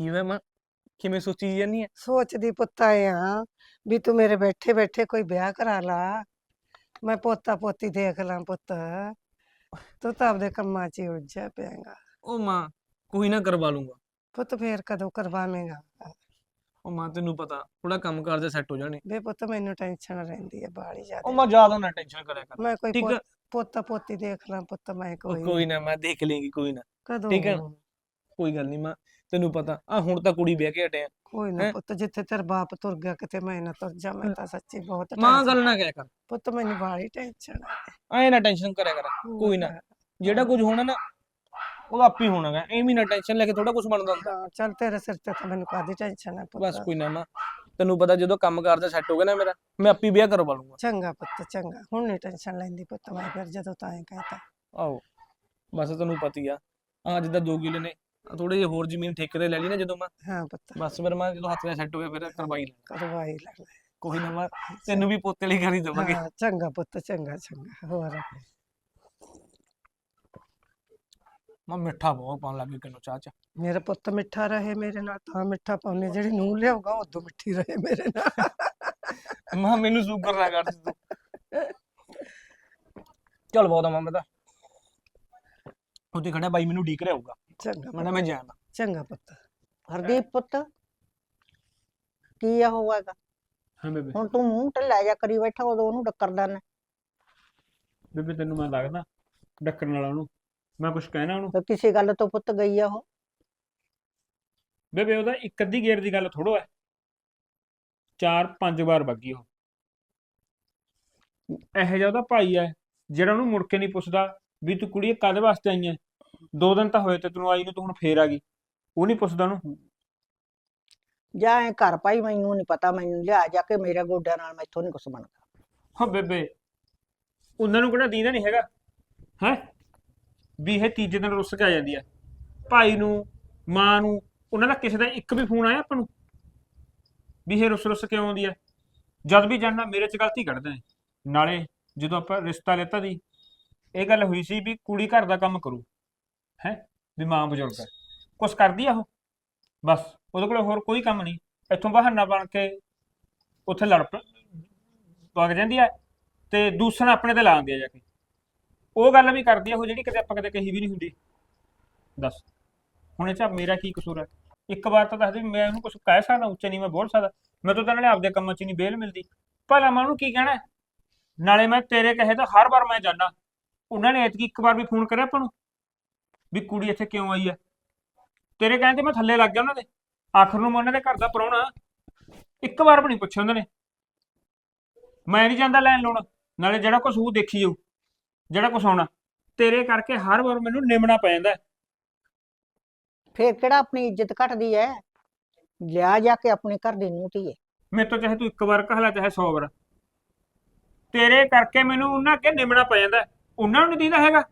ਕੀ ਹੋਇਆ ਮਾਂ ਕਿਵੇਂ ਸੋਚੀ ਜਾਂਦੀ ਹੈ ਸੋਚਦੀ ਪੁੱਤ ਆ ਵੀ ਤੂੰ ਮੇਰੇ ਬੈਠੇ ਬੈਠੇ ਕੋਈ ਵਿਆਹ ਕਰਾ ਲਾ। ਮੈਂ ਪੋਤਾ ਪੋਤੀ ਦੇਖ ਲਾਂ ਪੁੱਤ। ਤੂੰ ਤਾਂ ਆਪਦੇ ਕੰਮਾਂ 'ਚ ਹੀ ਉਲਝਿਆ ਪਿਆਂਗਾ। ਉਹ ਮਾਂ ਕੋਈ ਨਾ ਕਰਵਾ ਲੂੰਗਾ। ਪੁੱਤ ਫੇਰ ਕਦੋਂ ਕਰਵਾਵੇਂਗਾ? ਉਹ ਮਾਂ ਤੈਨੂੰ ਪਤਾ ਥੋੜਾ ਕੰਮ ਕਾਰ ਦੇ ਸੈੱਟ ਹੋ ਜਾਣੇ। ਵੇ ਪੁੱਤ ਮੈਨੂੰ ਟੈਨਸ਼ਨ ਰਹਿੰਦੀ ਹੈ ਬਾਹਲੀ ਉਹ ਜ਼ਿਆਦਾ ਮਾਂ ਜ਼ਿਆਦਾ ਨਾ ਟੈਨਸ਼ਨ ਕਰਿਆ ਕਰ। ਮੈਂ ਕੋਈ ਠੀਕ ਪੋ- ਪੋਤਾ ਪੋਤੀ ਦੇਖ ਲਾਂ ਪੁੱਤ ਮੈਂ ਉਹ ਕੋਈ ਕੋਈ ਨਾ। ਮੈਂ ਦੇਖ ਲੇਂਗੀ ਕੋਈ ਨਾ। ਕਦੋਂ ਠੀਕ ਨਾ? ਕੋਈ ਗੱਲ ਨਹੀਂ ਮਾਂ। ਤੈਨੂੰ ਪਤਾ। ਆ ਹੁਣ ਤਾਂ ਕੁੜੀ ਵਿਆਹ ਕੇ ਹਟਿਆ ਕੋਈ ਨਾ ਹੈਂ? ਪੁੱਤ ਜਿੱਥੇ ਤੇਰਾ ਬਾਪ ਤੁਰ ਗਿਆ ਕਿਤੇ ਮੈਂ ਨਾ ਤੁਰ ਜਾ ਮੈਂ ਤਾਂ ਸੱਚੀ ਬਹੁਤ ਮਾਂ tension- ਗੱਲ ਨਾ ਕਰ। ਪੁੱਤ ਮੈਨੂੰ ਬਾਹਲੀ ਟੈਨਸ਼ਨ ਐ ਨਾ ਟੈਨਸ਼ਨ ਕਰਿਆ ਕਰ। ਕੋਈ ਨਾ। ਜਿਹੜਾ ਕੁਝ ਹੋਣਾ ਨਾ ਉਹਦਾ ਆਪੇ ਹੋਣਾਗਾ ਐਵੇਂ ਨਾ ਟੈਨਸ਼ਨ ਲੈ ਕੇ ਥੋੜਾ ਕੁਝ ਬਣਦਾ ਹੁੰਦਾ। ਹਾਂ ਚੱਲ ਤੇਰੇ ਸਿਰ ਤੇ ਤਾਂ ਮੈਨੂੰ ਕਾਦੀ ਟੈਨਸ਼ਨ ਹੈ ਪੁੱਤ। ਬਸ ਕੋਈ ਨਾ ਮਾਂ। ਤੈਨੂੰ ਪਤਾ ਜਦੋਂ ਕੰਮ ਕਾਰ ਦਾ ਸੈੱਟ ਹੋ ਗਿਆ ਨਾ ਮੇਰਾ ਮੈਂ ਆਪੇ ਵਿਆਹ ਕਰਵਾ ਲੂੰਗਾ ਚੰਗਾ ਪੁੱਤ ਚੰਗਾ। ਹੁਣ ਨਹੀਂ ਟੈਨਸ਼ਨ ਲੈਂਦੀ ਪੁੱਤ ਮੈਂ ਫਿਰ ਜਦੋਂ ਤਾਂ ਐ ਕਹਤਾ। ਆਓ ਬਸ ਤੈਨੂੰ ਪਤੀ ਆ। ਆ ਜਿੱਦਾਂ ਦੋ ਕਿਲੇ ਨੇ। ਥੋੜੇ ਜਿਹੇ ਹੋਰ ਜ਼ਮੀਨ ਠੇਕੇ ਤੇ ਲੈ ਲਈ ਨਾ ਜਦੋਂ ਮੈਂ। ਹਾਂ ਪੁੱਤ। ਬਸ ਫਿਰ ਮੈਂ ਜਦੋਂ ਹੱਥ ਨਾਲ ਸੈੱਟ ਹੋ ਗਿਆ ਫਿਰ ਕਰਵਾਈ ਲੈਣਾ। ਕਰਵਾਈ ਲੈ ਲੈ। ਕੋਈ ਨਾ ਮੈਂ ਤੈਨੂੰ ਵੀ ਪੋਤੇ ਲਈ ਕਰੀ ਦਵਾਂਗੇ। ਹਾਂ ਚੰਗਾ ਪੁੱਤ ਚੰਗਾ ਚੰਗਾ ਹੋਰ। ਮੈਂ ਮਿੱਠਾ ਬਹੁਤ ਪਾਉਣ ਲੱਗੀ ਕਿਨੂੰ ਚਾਹ ਚ। ਮੇਰਾ ਪੁੱਤ ਮਿੱਠਾ ਰਹੇ ਮੇਰੇ ਨਾਲ ਤਾਂ ਮਿੱਠਾ ਪਾਉਨੇ ਜਿਹੜੀ ਨੂੰਹ ਲਿਆਊਗਾ ਉਦੋਂ ਮਿੱਠੀ ਰਹੇ ਮੇਰੇ ਨਾਲ। ਮਾਂ ਮੈਨੂੰ ਸ਼ੂਗਰ ਨਾ ਕਰ ਤੂੰ। ਚੱਲ ਬਹੁਤ ਆ ਮਾਂ ਮੈਂ ਤਾਂ ਉੱਥੇ ਖੜਾ ਬਾਈ ਮੈਨੂੰ ਢੀਕ ਰਿਹਾ ਹੋਊਗਾ। ਚੰਗਾ ਮੈਂ ਕਿਹਾ ਮੈਂ ਜਾਣਾ। ਚੰਗਾ ਪੁੱਤ। ਹਰਦੀਪ ਪੁੱਤ ਕੀ ਆ ਹੋਵੇਗਾ ਹਾਂ ਬੇਬੇ। ਹੁਣ ਤੂੰ ਮੂੰਹ ਢਿੱਲਾ ਜਾ ਕਰੀ ਬੈਠਾ ਉਦੋਂ ਉਹਨੂੰ ਡੱਕਰਦਾ ਨੇ। ਬੇਬੇ ਤੈਨੂੰ ਮੈਂ ਲੱਗਦਾ ਡੱਕਣ ਵਾਲਾ ਉਹਨੂੰ। ਮੈਂ ਕੁਝ ਕਹਿਣਾ ਉਹਨੂੰ? ਤੇ ਕਿਸੇ ਗੱਲ ਤੋਂ ਪੁੱਤ ਗਈ ਆ ਉਹ? ਬੇਬੇ ਉਹਦਾ ਇੱਕ ਅੱਧੀ ਗੇਰ ਦੀ ਗੱਲ ਥੋੜੋ ਹੈ। ਚਾਰ ਪੰਜ ਵਾਰ ਵੱਗੀ ਉਹ। ਇਹੋ ਜਿਹਾ ਉਹਦਾ ਭਾਈ ਹੈ ਜਿਹੜਾ ਉਹਨੂੰ ਮੁੜ ਕੇ ਨਹੀਂ ਪੁੱਛਦਾ ਵੀ ਤੂੰ ਕੁੜੀ ਕਾਹਦੇ ਵਾਸਤੇ ਆਈ ਹੈ? ਦੋ ਦਿਨ ਤਾਂ ਹੋਏ ਤੇ ਤੈਨੂੰ ਆਈ ਨੂੰ ਤੂੰ ਹੁਣ ਫੇਰ ਆ ਗਈ। ਉਹ ਨਹੀਂ ਪੁੱਛਦਾ ਉਹਨੂੰ। ਜਾਂ ਐ ਘਰ ਪਾਈ ਮੈਨੂੰ ਨਹੀਂ ਪਤਾ ਮੈਨੂੰ ਲਿਆ ਜਾ ਕੇ ਮੇਰੇ ਗੋਡਿਆਂ ਨਾਲ ਮੈਥੋਂ ਨਹੀਂ ਕੁਛ ਬਣਦਾ। ਹਾਂ ਬੇਬੇ ਉਹਨਾਂ ਨੂੰ ਕਿਹੜਾ ਦੀਦਾ ਨਹੀਂ ਹੈਗਾ? ਹੈ? ਵੀ ਇਹ ਤੀਜੇ ਦਿਨ ਰੁੱਸ ਕੇ ਆ ਜਾਂਦੀ ਹੈ ਭਾਈ ਨੂੰ ਮਾਂ ਨੂੰ ਉਹਨਾਂ ਦਾ ਕਿਸੇ ਦਾ ਇੱਕ ਵੀ ਫੋਨ ਆਇਆ ਆਪਾਂ ਨੂੰ? ਵੀ ਇਹ ਰੁੱਸ ਰੁੱਸ ਕਿਉਂ ਆਉਂਦੀ ਹੈ ਜਦ ਵੀ ਜਾਣਨਾ ਮੇਰੇ 'ਚ ਗਲਤੀ ਕੱਢਦੇ ਨੇ। ਨਾਲੇ ਜਦੋਂ ਆਪਾਂ ਰਿਸ਼ਤਾ ਲੈਤਾ ਦੀ ਇਹ ਗੱਲ ਹੋਈ ਸੀ ਵੀ ਕੁੜੀ ਘਰ ਦਾ ਕੰਮ ਕਰੂ। ਹੈ? ਵੀ ਮਾਂ ਬਜ਼ੁਰਗ ਹੈ। ਕੁਛ ਕਰਦੀ ਆ ਉਹ? ਬਸ, ਉਹਦੇ ਕੋਲ ਹੋਰ ਕੋਈ ਕੰਮ ਨਹੀਂ। ਇੱਥੋਂ ਬਹਾਨਾ ਬਣ ਕੇ ਉੱਥੇ ਲੜ ਵਗ ਜਾਂਦੀ ਹੈ ਤੇ ਦੂਸਰਾ ਆਪਣੇ ਤੇ ਲਾਉਂਦੀ ਆ ਜਾ ਕੇ। ਉਹ ਗੱਲ ਵੀ ਕਰਦੀ ਆ ਉਹ ਜਿਹੜੀ ਕਦੇ ਆਪਾਂ ਕਦੇ ਕਹੀ ਵੀ ਨਹੀਂ ਹੁੰਦੀ। ਦੱਸ। ਹੁਣ ਇਹ ਚ ਮੇਰਾ ਕੀ ਕਸੂਰ ਹੈ? ਇੱਕ ਵਾਰ ਤਾਂ ਦੱਸ ਦੇ ਮੈਂ ਉਹਨੂੰ ਕੁਝ ਕਹਿ ਸਕਦਾ, ਉੱਚੇ ਨਹੀਂ ਮੈਂ ਬੋਲ ਸਕਦਾ। ਮੈਂ ਤਾਂ ਨਾਲੇ ਆਪਦੇ ਕੰਮਾਂ 'ਚ ਨਹੀਂ ਬੇਲ ਮਿਲਦੀ। ਭਲਾ ਮੈਂ ਉਹਨੂੰ ਕੀ ਕਹਿਣਾ? ਨਾਲੇ ਮੈਂ ਤੇਰੇ ਕਹੇ ਤਾਂ ਹਰ ਵਾਰ ਮੈਂ ਜਾਣਾ ਉਹਨਾਂ ਨੇ ਐਤਕੀ ਇੱਕ ਵਾਰ ਵੀ ਫੋਨ ਕਰਿਆ ਆਪਾਂ ਨੂੰ? ਵੀ ਕੁੜੀ ਇੱਥੇ ਕਿਉਂ ਆਈ ਹੈ ਤੇਰੇ ਕਹਿਣ ਤੇ ਮੈਂ ਥੱਲੇ ਲੱਗ ਗਿਆ ਉਹਨਾਂ ਦੇ। ਆਖਰ ਨੂੰ ਮੈਂ ਉਹਨਾਂ ਦੇ ਘਰ ਦਾ ਪ੍ਰਾਹੁਣਾ ਇੱਕ ਵਾਰ ਵੀ ਨਹੀਂ ਪੁੱਛਿਆ ਉਹਨਾਂ ਨੇ। ਮੈਂ ਨਹੀਂ ਜਾਂਦਾ ਲੈਣ ਲਾਉਣ ਨਾਲੇ ਜਿਹੜਾ ਕੁਛ ਉਹ ਦੇਖੀ ਜਾਊ ਜਿਹੜਾ ਕੁਛ ਆਉਣਾ। ਤੇਰੇ ਕਰਕੇ ਹਰ ਵਾਰ ਮੈਨੂੰ ਨਿਮਣਾ ਪੈ ਜਾਂਦਾ। ਫੇਰ ਕਿਹੜਾ ਆਪਣੀ ਇੱਜ਼ਤ ਘਟਦੀ ਐ? ਲਿਆ ਜਾ ਕੇ ਆਪਣੇ ਘਰ ਦੀ ਨੂੰਹ ਧੀਏ। ਮੇਰੇ ਤੋਂ ਚਾਹੇ ਤੂੰ ਇੱਕ ਵਾਰ ਕਹਲਾ ਚਾਹੇ 100 ਵਾਰ। ਤੇਰੇ ਕਰਕੇ ਮੈਨੂੰ ਉਹਨਾਂ ਅੱਗੇ ਨਿਮਣਾ ਪੈ ਜਾਂਦਾ। ਉਹਨਾਂ ਨੂੰ ਨਹੀਂ ਦਿੰਦਾ ਹੈਗਾ।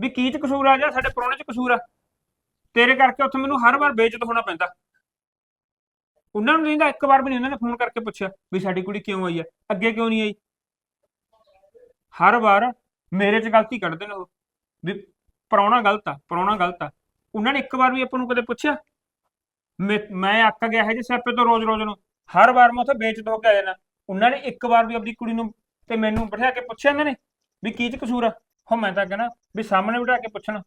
ਵੀ ਕੀ ਚ ਕਸੂਰ ਆ ਜਾਂ ਸਾਡੇ ਪ੍ਰਾਹੁਣੇ ਚ ਕਸੂਰ ਆ? ਤੇਰੇ ਕਰਕੇ ਉੱਥੇ ਮੈਨੂੰ ਹਰ ਵਾਰ ਬੇਇੱਜ਼ਤ ਹੋਣਾ ਪੈਂਦਾ। ਉਹਨਾਂ ਨੂੰ ਦਿੰਦਾ ਇੱਕ ਵਾਰ ਵੀ ਨਹੀਂ ਉਹਨਾਂ ਨੇ ਫੋਨ ਕਰਕੇ ਪੁੱਛਿਆ ਵੀ ਸਾਡੀ ਕੁੜੀ ਕਿਉਂ ਆਈ ਆ? ਅੱਗੇ ਕਿਉਂ ਨਹੀਂ ਆਈ? ਹਰ ਵਾਰ ਮੇਰੇ 'ਚ ਗਲਤੀ ਕੱਢਦੇ ਨੇ ਉਹ। ਵੀ ਪ੍ਰਾਹੁਣਾ ਗਲਤ ਆ, ਪ੍ਰਾਹੁਣਾ ਗਲਤ ਆ। ਉਹਨਾਂ ਨੇ ਇੱਕ ਵਾਰ ਵੀ ਆਪਾਂ ਨੂੰ ਕਦੇ ਪੁੱਛਿਆ? ਮੈਂ ਮੈਂ ਅੱਕ ਗਿਆ ਹੈ ਜੀ ਸਿਆਪੇ ਤੋਂ ਰੋਜ਼-ਰੋਜ਼ ਨੂੰ। ਹਰ ਵਾਰ ਮੈਂ ਉੱਥੇ ਬੇਇੱਜ਼ਤ ਹੋ ਕੇ ਆ ਜਾਣਾ ਉਹਨਾਂ ਨੇ ਇੱਕ ਵਾਰ ਵੀ ਆਪਣੀ ਕੁੜੀ ਨੂੰ ਤੇ ਮੈਨੂੰ ਬਿਠਾ ਕੇ ਪੁੱਛਿਆ ਇਹਨਾਂ ਨੇ ਵੀ ਕੀ ਚ ਕਸੂਰ ਆ? ਹੋ, ਮੈਂ ਤਾਂ ਕਹਿਣਾ ਵੀ ਸਾਹਮਣੇ ਬਿਠਾ ਕੇ ਪੁੱਛਣ।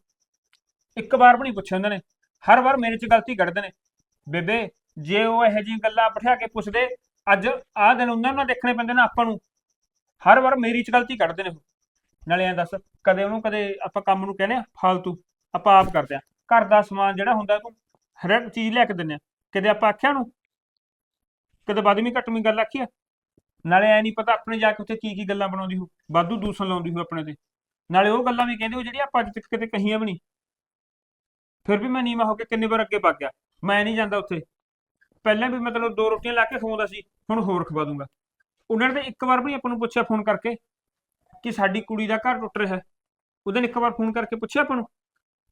ਇੱਕ ਵਾਰ ਵੀ ਨਹੀਂ ਪੁੱਛਿਆ ਉਹਨਾਂ ਨੇ। ਹਰ ਵਾਰ ਮੇਰੇ 'ਚ ਗਲਤੀ ਕੱਢਦੇ ਨੇ। ਬੇਬੇ, ਜੇ ਉਹ ਇਹੋ ਜਿਹੀਆਂ ਗੱਲਾਂ ਬਿਠਾ ਕੇ ਪੁੱਛਦੇ, ਅੱਜ ਆਹ ਦਿਨ ਉਹਨਾਂ ਨੂੰ ਦੇਖਣੇ ਪੈਂਦੇ ਨੇ ਆਪਾਂ ਨੂੰ। ਹਰ ਵਾਰ ਮੇਰੀ 'ਚ ਗਲਤੀ ਕੱਢਦੇ ਨੇ ਉਹ। ਨਾਲੇ ਐਂ ਦੱਸ, ਕਦੇ ਉਹਨੂੰ ਕਦੇ ਆਪਾਂ ਕੰਮ ਨੂੰ ਕਹਿੰਦੇ ਆ, ਫਾਲਤੂ। ਆਪਾਂ ਆਪ ਕਰਦੇ ਆ। ਘਰ ਦਾ ਸਮਾਨ ਜਿਹੜਾ ਹੁੰਦਾ ਤੂੰ ਹਰ ਇੱਕ ਚੀਜ਼ ਲੈ ਕੇ ਦਿੰਦੇ ਆ। ਕਦੇ ਆਪਾਂ ਆਖਿਆ ਨੂੰ ਕਦੇ ਬਾਦਮੀ ਘਟਮੀ ਗੱਲ ਆਖੀ ਆ? ਨਾਲੇ ਐ ਨਹੀਂ ਪਤਾ ਆਪਣੇ ਜਾ ਕੇ ਉੱਥੇ ਕੀ ਕੀ ਗੱਲਾਂ ਬਣਾਉਂਦੀ ਹੋ ਵਾਧੂ ਦੂਸਣ ਲਾਉਂਦੀ ਹੋ ਆਪਣੇ ਤੇ। ਨਾਲੇ ਉਹ ਗੱਲਾਂ ਵੀ ਕਹਿੰਦੇ ਹੋ ਜਿਹੜੀਆਂ ਆਪਾਂ ਅੱਜ ਤੱਕ ਕਿਤੇ ਕਹੀਆਂ ਵੀ ਨਹੀਂ। ਫਿਰ ਵੀ ਮੈਂ ਨੀਵਾਂ ਹੋ ਕੇ ਕਿੰਨੇ ਵਾਰ ਅੱਗੇ ਵਗ ਗਿਆ। ਮੈਂ ਨਹੀਂ ਜਾਂਦਾ ਉੱਥੇ। ਪਹਿਲਾਂ ਵੀ ਮਤਲਬ ਦੋ ਰੋਟੀਆਂ ਲਾ ਕੇ ਖਵਾਉਂਦਾ ਸੀ, ਹੁਣ ਹੋਰ ਖਵਾ ਦੂੰਗਾ। ਉਹਨਾਂ ਨੇ ਤਾਂ ਇੱਕ ਵਾਰ ਵੀ ਨਹੀਂ ਆਪਾਂ ਨੂੰ ਪੁੱਛਿਆ ਫੋਨ ਕਰਕੇ ਕਿ ਸਾਡੀ ਕੁੜੀ ਦਾ ਘਰ ਟੁੱਟ ਰਿਹਾ ਹੈ। ਉਹਦੇ ਨੇ ਇੱਕ ਵਾਰ ਫੋਨ ਕਰਕੇ ਪੁੱਛਿਆ ਆਪਾਂ ਨੂੰ।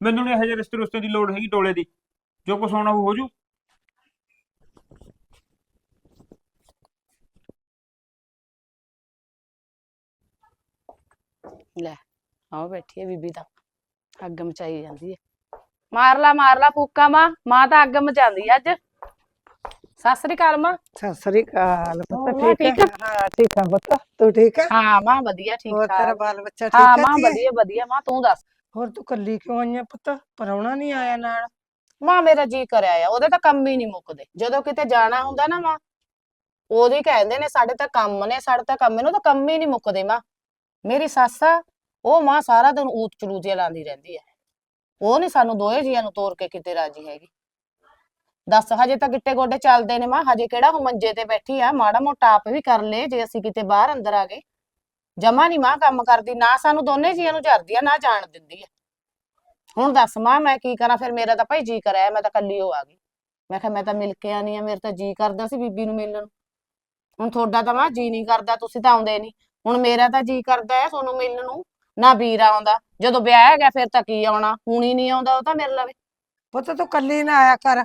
ਮੈਨੂੰ ਨਹੀਂ ਇਹੋ ਜਿਹੇ ਰਿਸ਼ਤੇ ਰੁਸ਼ਤੇ ਦੀ ਲੋੜ ਹੈਗੀ ਡੋਲੇ ਦੀ। ਜੋ ਕੁਛ ਹੋਣਾ ਉਹ ਹੋ ਜੂ ਲੈ। ਆਓ ਬੈਠੀ ਹੈ ਬੀਬੀ ਤਾਂ ਅੱਗ ਮਚਾਈ ਜਾਂਦੀ ਹੈ ਮਾਰ ਲਾ ਮਾਰ ਲਾ ਫੂਕਾ ਮਾਂ ਮਾਂ ਤਾਂ ਅੱਗ ਮਚਾਉਂਦੀ ਆ ਅੱਜ। ਸਤਿ ਸ੍ਰੀ ਅਕਾਲ ਮਾਂ। ਸਤਿ ਸ੍ਰੀ ਅਕਾਲ ਪੁੱਤ ਹੋਰ ਠੀਕ ਠੀਕ ਹੈ ਹਾਂ ਠੀਕ ਹੈ ਪੁੱਤ ਤੂੰ ਠੀਕ ਹੈ ਹਾਂ ਮਾਂ ਵਧੀਆ ਠੀਕ ਹੋਰ ਤੇਰਾ ਠਾਕ। ਬਾਲ ਬੱਚਾ ਠੀਕ ਹਾਂ ਹੈ ਮਾਂ? ਵਧੀਆ ਵਧੀਆ ਮਾਂ ਤੂੰ ਦੱਸ। ਹੋਰ ਤੂੰ ਕੱਲੀ ਕਿਉਂ ਆਈ ਹੈ ਪੁੱਤ? ਪਰਾਉਣਾ ਨਹੀਂ ਆਇਆ ਨਾਲ? ਮਾਂ ਮੇਰਾ ਜੀ ਕਰਿਆ ਆ ਉਹਦੇ ਤਾਂ ਕੰਮ ਹੀ ਨਹੀਂ ਮੁੱਕਦੇ। ਜਦੋਂ ਕਿਤੇ ਜਾਣਾ ਹੁੰਦਾ ਨਾ ਮਾਂ ਉਹਦੇ ਕਹਿੰਦੇ ਨੇ ਸਾਡੇ ਤਾਂ ਕੰਮ ਨੇ ਸਾਡੇ ਤਾਂ ਕੰਮ ਇਹਨੂੰ ਤਾਂ ਕੰਮ ਹੀ ਨਹੀਂ ਮੁੱਕਦੇ ਮਾਂ। ਮੇਰੀ ਸੱਸ ਆ ਉਹ ਮਾਂ ਸਾਰਾ ਦਿਨ ਊਤ ਚਲੂਜੇ ਲਾਉਂਦੀ ਰਹਿੰਦੀ ਹੈ। ਉਹ ਨਹੀਂ ਸਾਨੂੰ ਦੋਏ ਜੀਆਂ ਨੂੰ ਤੋਰ ਕੇ ਕਿਤੇ ਰਾਜੀ ਹੈਗੀ। ਦੱਸ, ਹਜੇ ਤਾਂ ਗਿੱਟੇ ਗੋਡੇ ਚੱਲਦੇ ਨੇ ਮਾਂ, ਹਜੇ ਕਿਹੜਾ ਉਹ ਮੰਜੇ ਤੇ ਬੈਠੀ ਆ? ਮਾੜਾ ਮੋਟਾ ਆਪ ਵੀ ਕਰ ਲੇ ਜੇ ਅਸੀਂ ਕਿਤੇ ਬਾਹਰ ਅੰਦਰ ਆ ਗਏ। ਜਮਾ ਨਹੀਂ ਮਾਂ ਕੰਮ ਕਰਦੀ, ਨਾ ਸਾਨੂੰ ਦੋਨੇ ਜੀਆਂ ਨੂੰ ਜਰਦੀ ਆ, ਨਾ ਜਾਣ ਦਿੰਦੀ ਆ। ਹੁਣ ਦੱਸ ਮਾਂ, ਮੈਂ ਕੀ ਕਰਾਂ? ਫਿਰ ਮੇਰਾ ਤਾਂ ਭਾਈ ਜੀ ਕਰਿਆ, ਮੈਂ ਤਾਂ ਕੱਲੀ ਹੋ ਆ ਗਈ। ਮੈਂ ਕਿਹਾ ਮੈਂ ਤਾਂ ਮਿਲ ਕੇ ਆਨੀ ਆ, ਮੇਰੇ ਤਾਂ ਜੀ ਕਰਦਾ ਸੀ ਬੀਬੀ ਨੂੰ ਮਿਲਣ। ਨੂੰ ਹੁਣ ਤੁਹਾਡਾ ਤਾਂ ਮਾਂ ਜੀ ਨਹੀਂ ਕਰਦਾ, ਤੁਸੀਂ ਤਾਂ ਆਉਂਦੇ ਨਹੀਂ ਹੁਣ ਮੇਰਾ ਤਾਂ ਜੀ ਕਰਦਾ ਹੈ ਤੁਹਾਨੂੰ ਮਿਲਣ ਨੂੰ। ਨਾ ਵੀਰ ਆਉਂਦਾ। ਜਦੋਂ ਵਿਆਹ ਹੈਗਾ ਫਿਰ ਤਾਂ ਕੀ ਆਉਣਾ? ਹੁਣ ਹੀ ਨਹੀਂ ਆਉਂਦਾ ਉਹ ਤਾਂ ਮੇਰੇ ਲਵੇ। ਪੁੱਤ ਤੂੰ ਕੱਲੀ ਨਾ ਆਇਆ ਕਰ।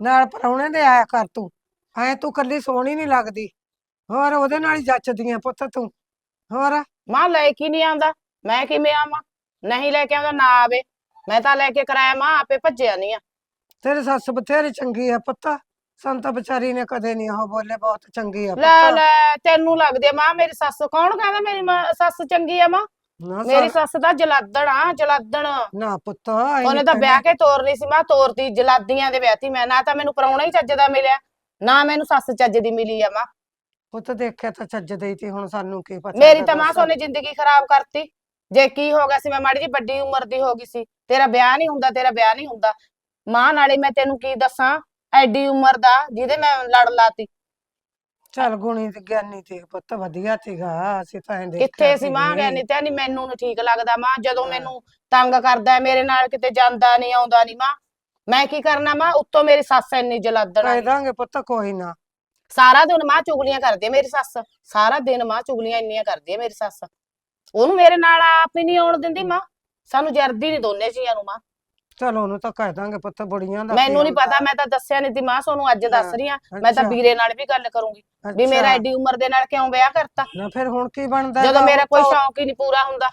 ਨਾਲ ਪਰਾਉਣੇ ਦੇ ਆਇਆ ਕਰ ਤੂੰ। ਐ ਤੂੰ ਕੱਲੀ ਸੋਹਣੀ ਨਹੀਂ ਲੱਗਦੀ। ਹੋਰ ਉਹਦੇ ਨਾਲ ਹੀ ਜੱਚਦੀ ਆ ਪੁੱਤ ਤੂੰ। ਹੋਰ? ਮਾਂ ਲੈ ਕੇ ਨਹੀਂ ਆਉਂਦਾ। ਮੈਂ ਕਿਵੇਂ ਆਵਾਂ? ਨਹੀਂ ਲੈ ਕੇ ਆਉਂਦਾ ਨਾ ਆਵੇ। ਮੈਂ ਤਾਂ ਲੈ ਕੇ ਕਰਾਇਆ ਮਾਂ ਆਪੇ ਭੱਜਿਆ ਨਹੀਂ ਆ। ਤੇਰੀ ਸੱਸ ਬਥੇਰੀ ਚੰਗੀ ਆ ਪੁੱਤ। ਸਾਨੂੰ ਤਾਂ ਵਿਚਾਰੀ ਨੇ ਕਦੇ ਨਹੀਂ ਉਹ ਬੋਲੇ ਬਹੁਤ ਚੰਗੀ ਆ ਲੈ ਪੁੱਤ। ਲੈ ਤੈਨੂੰ ਲੱਗਦੀ ਆ ਮਾਂ ਮੇਰੀ ਸੱਸ। ਕੌਣ ਕਹਿੰਦਾ ਮੇਰੀ ਮਾਂ ਸੱਸ ਚੰਗੀ ਆ ਮਾਂ? ਨਾ ਮੇਰੀ ਸਾ- ਸੱਸ ਤਾਂ ਜਲਾਦਣ ਆ ਜਲਾਦਣ ਨਾ ਪੁੱਤ ਉਹਨੇ ਨੀ ਤਾਂ ਕਹਿੰਦੇ। ਵਿਆਹ ਕੇ ਤੋਰਨੀ ਸੀ ਮੈਂ ਤੋਰਤੀ ਜਲਾਦੀਆਂ ਦੇ ਵਿਆਹਤੀ ਮੈਂ ਨਾ ਤਾਂ ਮੈਨੂੰ ਪ੍ਰਾਹੁਣਾ ਹੀ ਚੱਜ ਦਾ ਮਿਲਿਆ ਨਾ ਮੈਨੂੰ ਸੱਸ ਚੱਜ ਦੀ ਮਿਲੀ ਆ ਮਾਂ ਪੁੱਤ ਦੇਖਿਆ ਤਾਂ ਚੱਜ ਦੇ ਤੀ ਹੁਣ ਸਾਨੂੰ ਕੀ ਪਤਾ ਮੇਰੀ ਤਾਂ ਮਾਂ। ਸੋਨੇ ਜ਼ਿੰਦਗੀ ਖਰਾਬ ਕਰਤੀ ਜੇ ਕੀ ਹੋ ਗਿਆ ਸੀ ਮੈਂ ਮਾੜੀ ਜੀ ਵੱਡੀ ਉਮਰ ਦੀ ਹੋ ਗਈ ਸੀ ਤੇਰਾ ਵਿਆਹ ਨਹੀਂ ਹੁੰਦਾ ਤੇਰਾ ਵਿਆਹ ਨਹੀਂ ਹੁੰਦਾ ਮਾਂ ਨਾਲੇ ਮੈਂ ਤੈਨੂੰ ਕੀ ਦੱਸਾਂ ਐਡੀ ਉਮਰ ਦਾ ਜਿਹਦੇ ਮੈਂ ਲੜ ਲਾਤੀ ਚੱਲ ਗੁਣੀ ਤੇ ਗਿਆਨੀ ਤੇ ਪੁੱਤ ਵਧੀਆ ਸੀਗਾ ਅਸੀਂ ਤਾਂ ਐਂ ਦੇਖਿਆ ਕਿੱਥੇ ਸੀ ਮਾਂ। ਗਿਆ ਨਹੀਂ ਤੇ ਨਹੀਂ ਮੈਨੂੰ ਨੀ ਠੀਕ ਲੱਗਦਾ ਮਾਂ ਜਦੋਂ ਮੈਨੂੰ ਤੰਗ ਕਰਦਾ ਹੈ, ਮੇਰੇ ਨਾਲ ਕਿਤੇ ਜਾਂਦਾ ਨਹੀਂ ਆਉਂਦਾ ਨਹੀਂ ਮਾਂ। ਮੈਂ ਕੀ ਕਰਨਾ ਮਾਂ ਉੱਤੋਂ ਮੇਰੀ ਸੱਸ ਇੰਨੀ ਜਲਾਦਣ ਕਹਿ ਦਾਂਗੇ ਪੁੱਤ ਕੋਈ ਨਾ। ਸਾਰਾ ਦਿਨ ਮਾਂ ਚੁਗਲੀਆਂ ਕਰਦੀ ਹੈ ਮੇਰੀ ਸੱਸ। ਸਾਰਾ ਦਿਨ ਮਾਂ ਚੁਗਲੀਆਂ ਇੰਨੀਆਂ ਕਰਦੀ ਹੈ ਮੇਰੀ ਸੱਸ। ਉਹਨੂੰ ਮੇਰੇ ਨਾਲ ਆਪ ਹੀ ਨਹੀਂ ਆਉਣ ਦਿੰਦੀ ਮਾਂ। ਸਾਨੂੰ ਜਰਦੀ ਨਹੀਂ ਦੋਨੇ ਜੀਆਂ ਨੂੰ ਮਾਂ। ਚਲ ਉਹਨੂੰ ਤਾਂ ਕਹਿ ਦਾਂਗੇ ਪੁੱਤ ਬੁੜੀਆਂ ਦਾ ਮੈਨੂੰ ਨਹੀਂ ਪਤਾ ਮੈਂ ਤਾਂ ਦੱਸਿਆ ਨਹੀਂ ਤੀ ਮਾਂ ਤੁਹਾਨੂੰ ਅੱਜ ਦੱਸ ਰਹੀ ਆ। ਮੈਂ ਤਾਂ ਵੀਰੇ ਨਾਲ ਵੀ ਗੱਲ ਕਰੂੰਗੀ ਵੀ ਮੇਰਾ। ਐਡੀ ਉਮਰ ਦੇ ਨਾਲ ਕਿਉਂ ਵਿਆਹ ਕਰਤਾ? ਨਾ ਫਿਰ ਹੁਣ ਕੀ ਬਣਦਾ ਜਦੋਂ ਮੇਰਾ ਕੋਈ ਸ਼ੌਂਕ ਹੀ ਨਹੀਂ ਪੂਰਾ ਹੁੰਦਾ।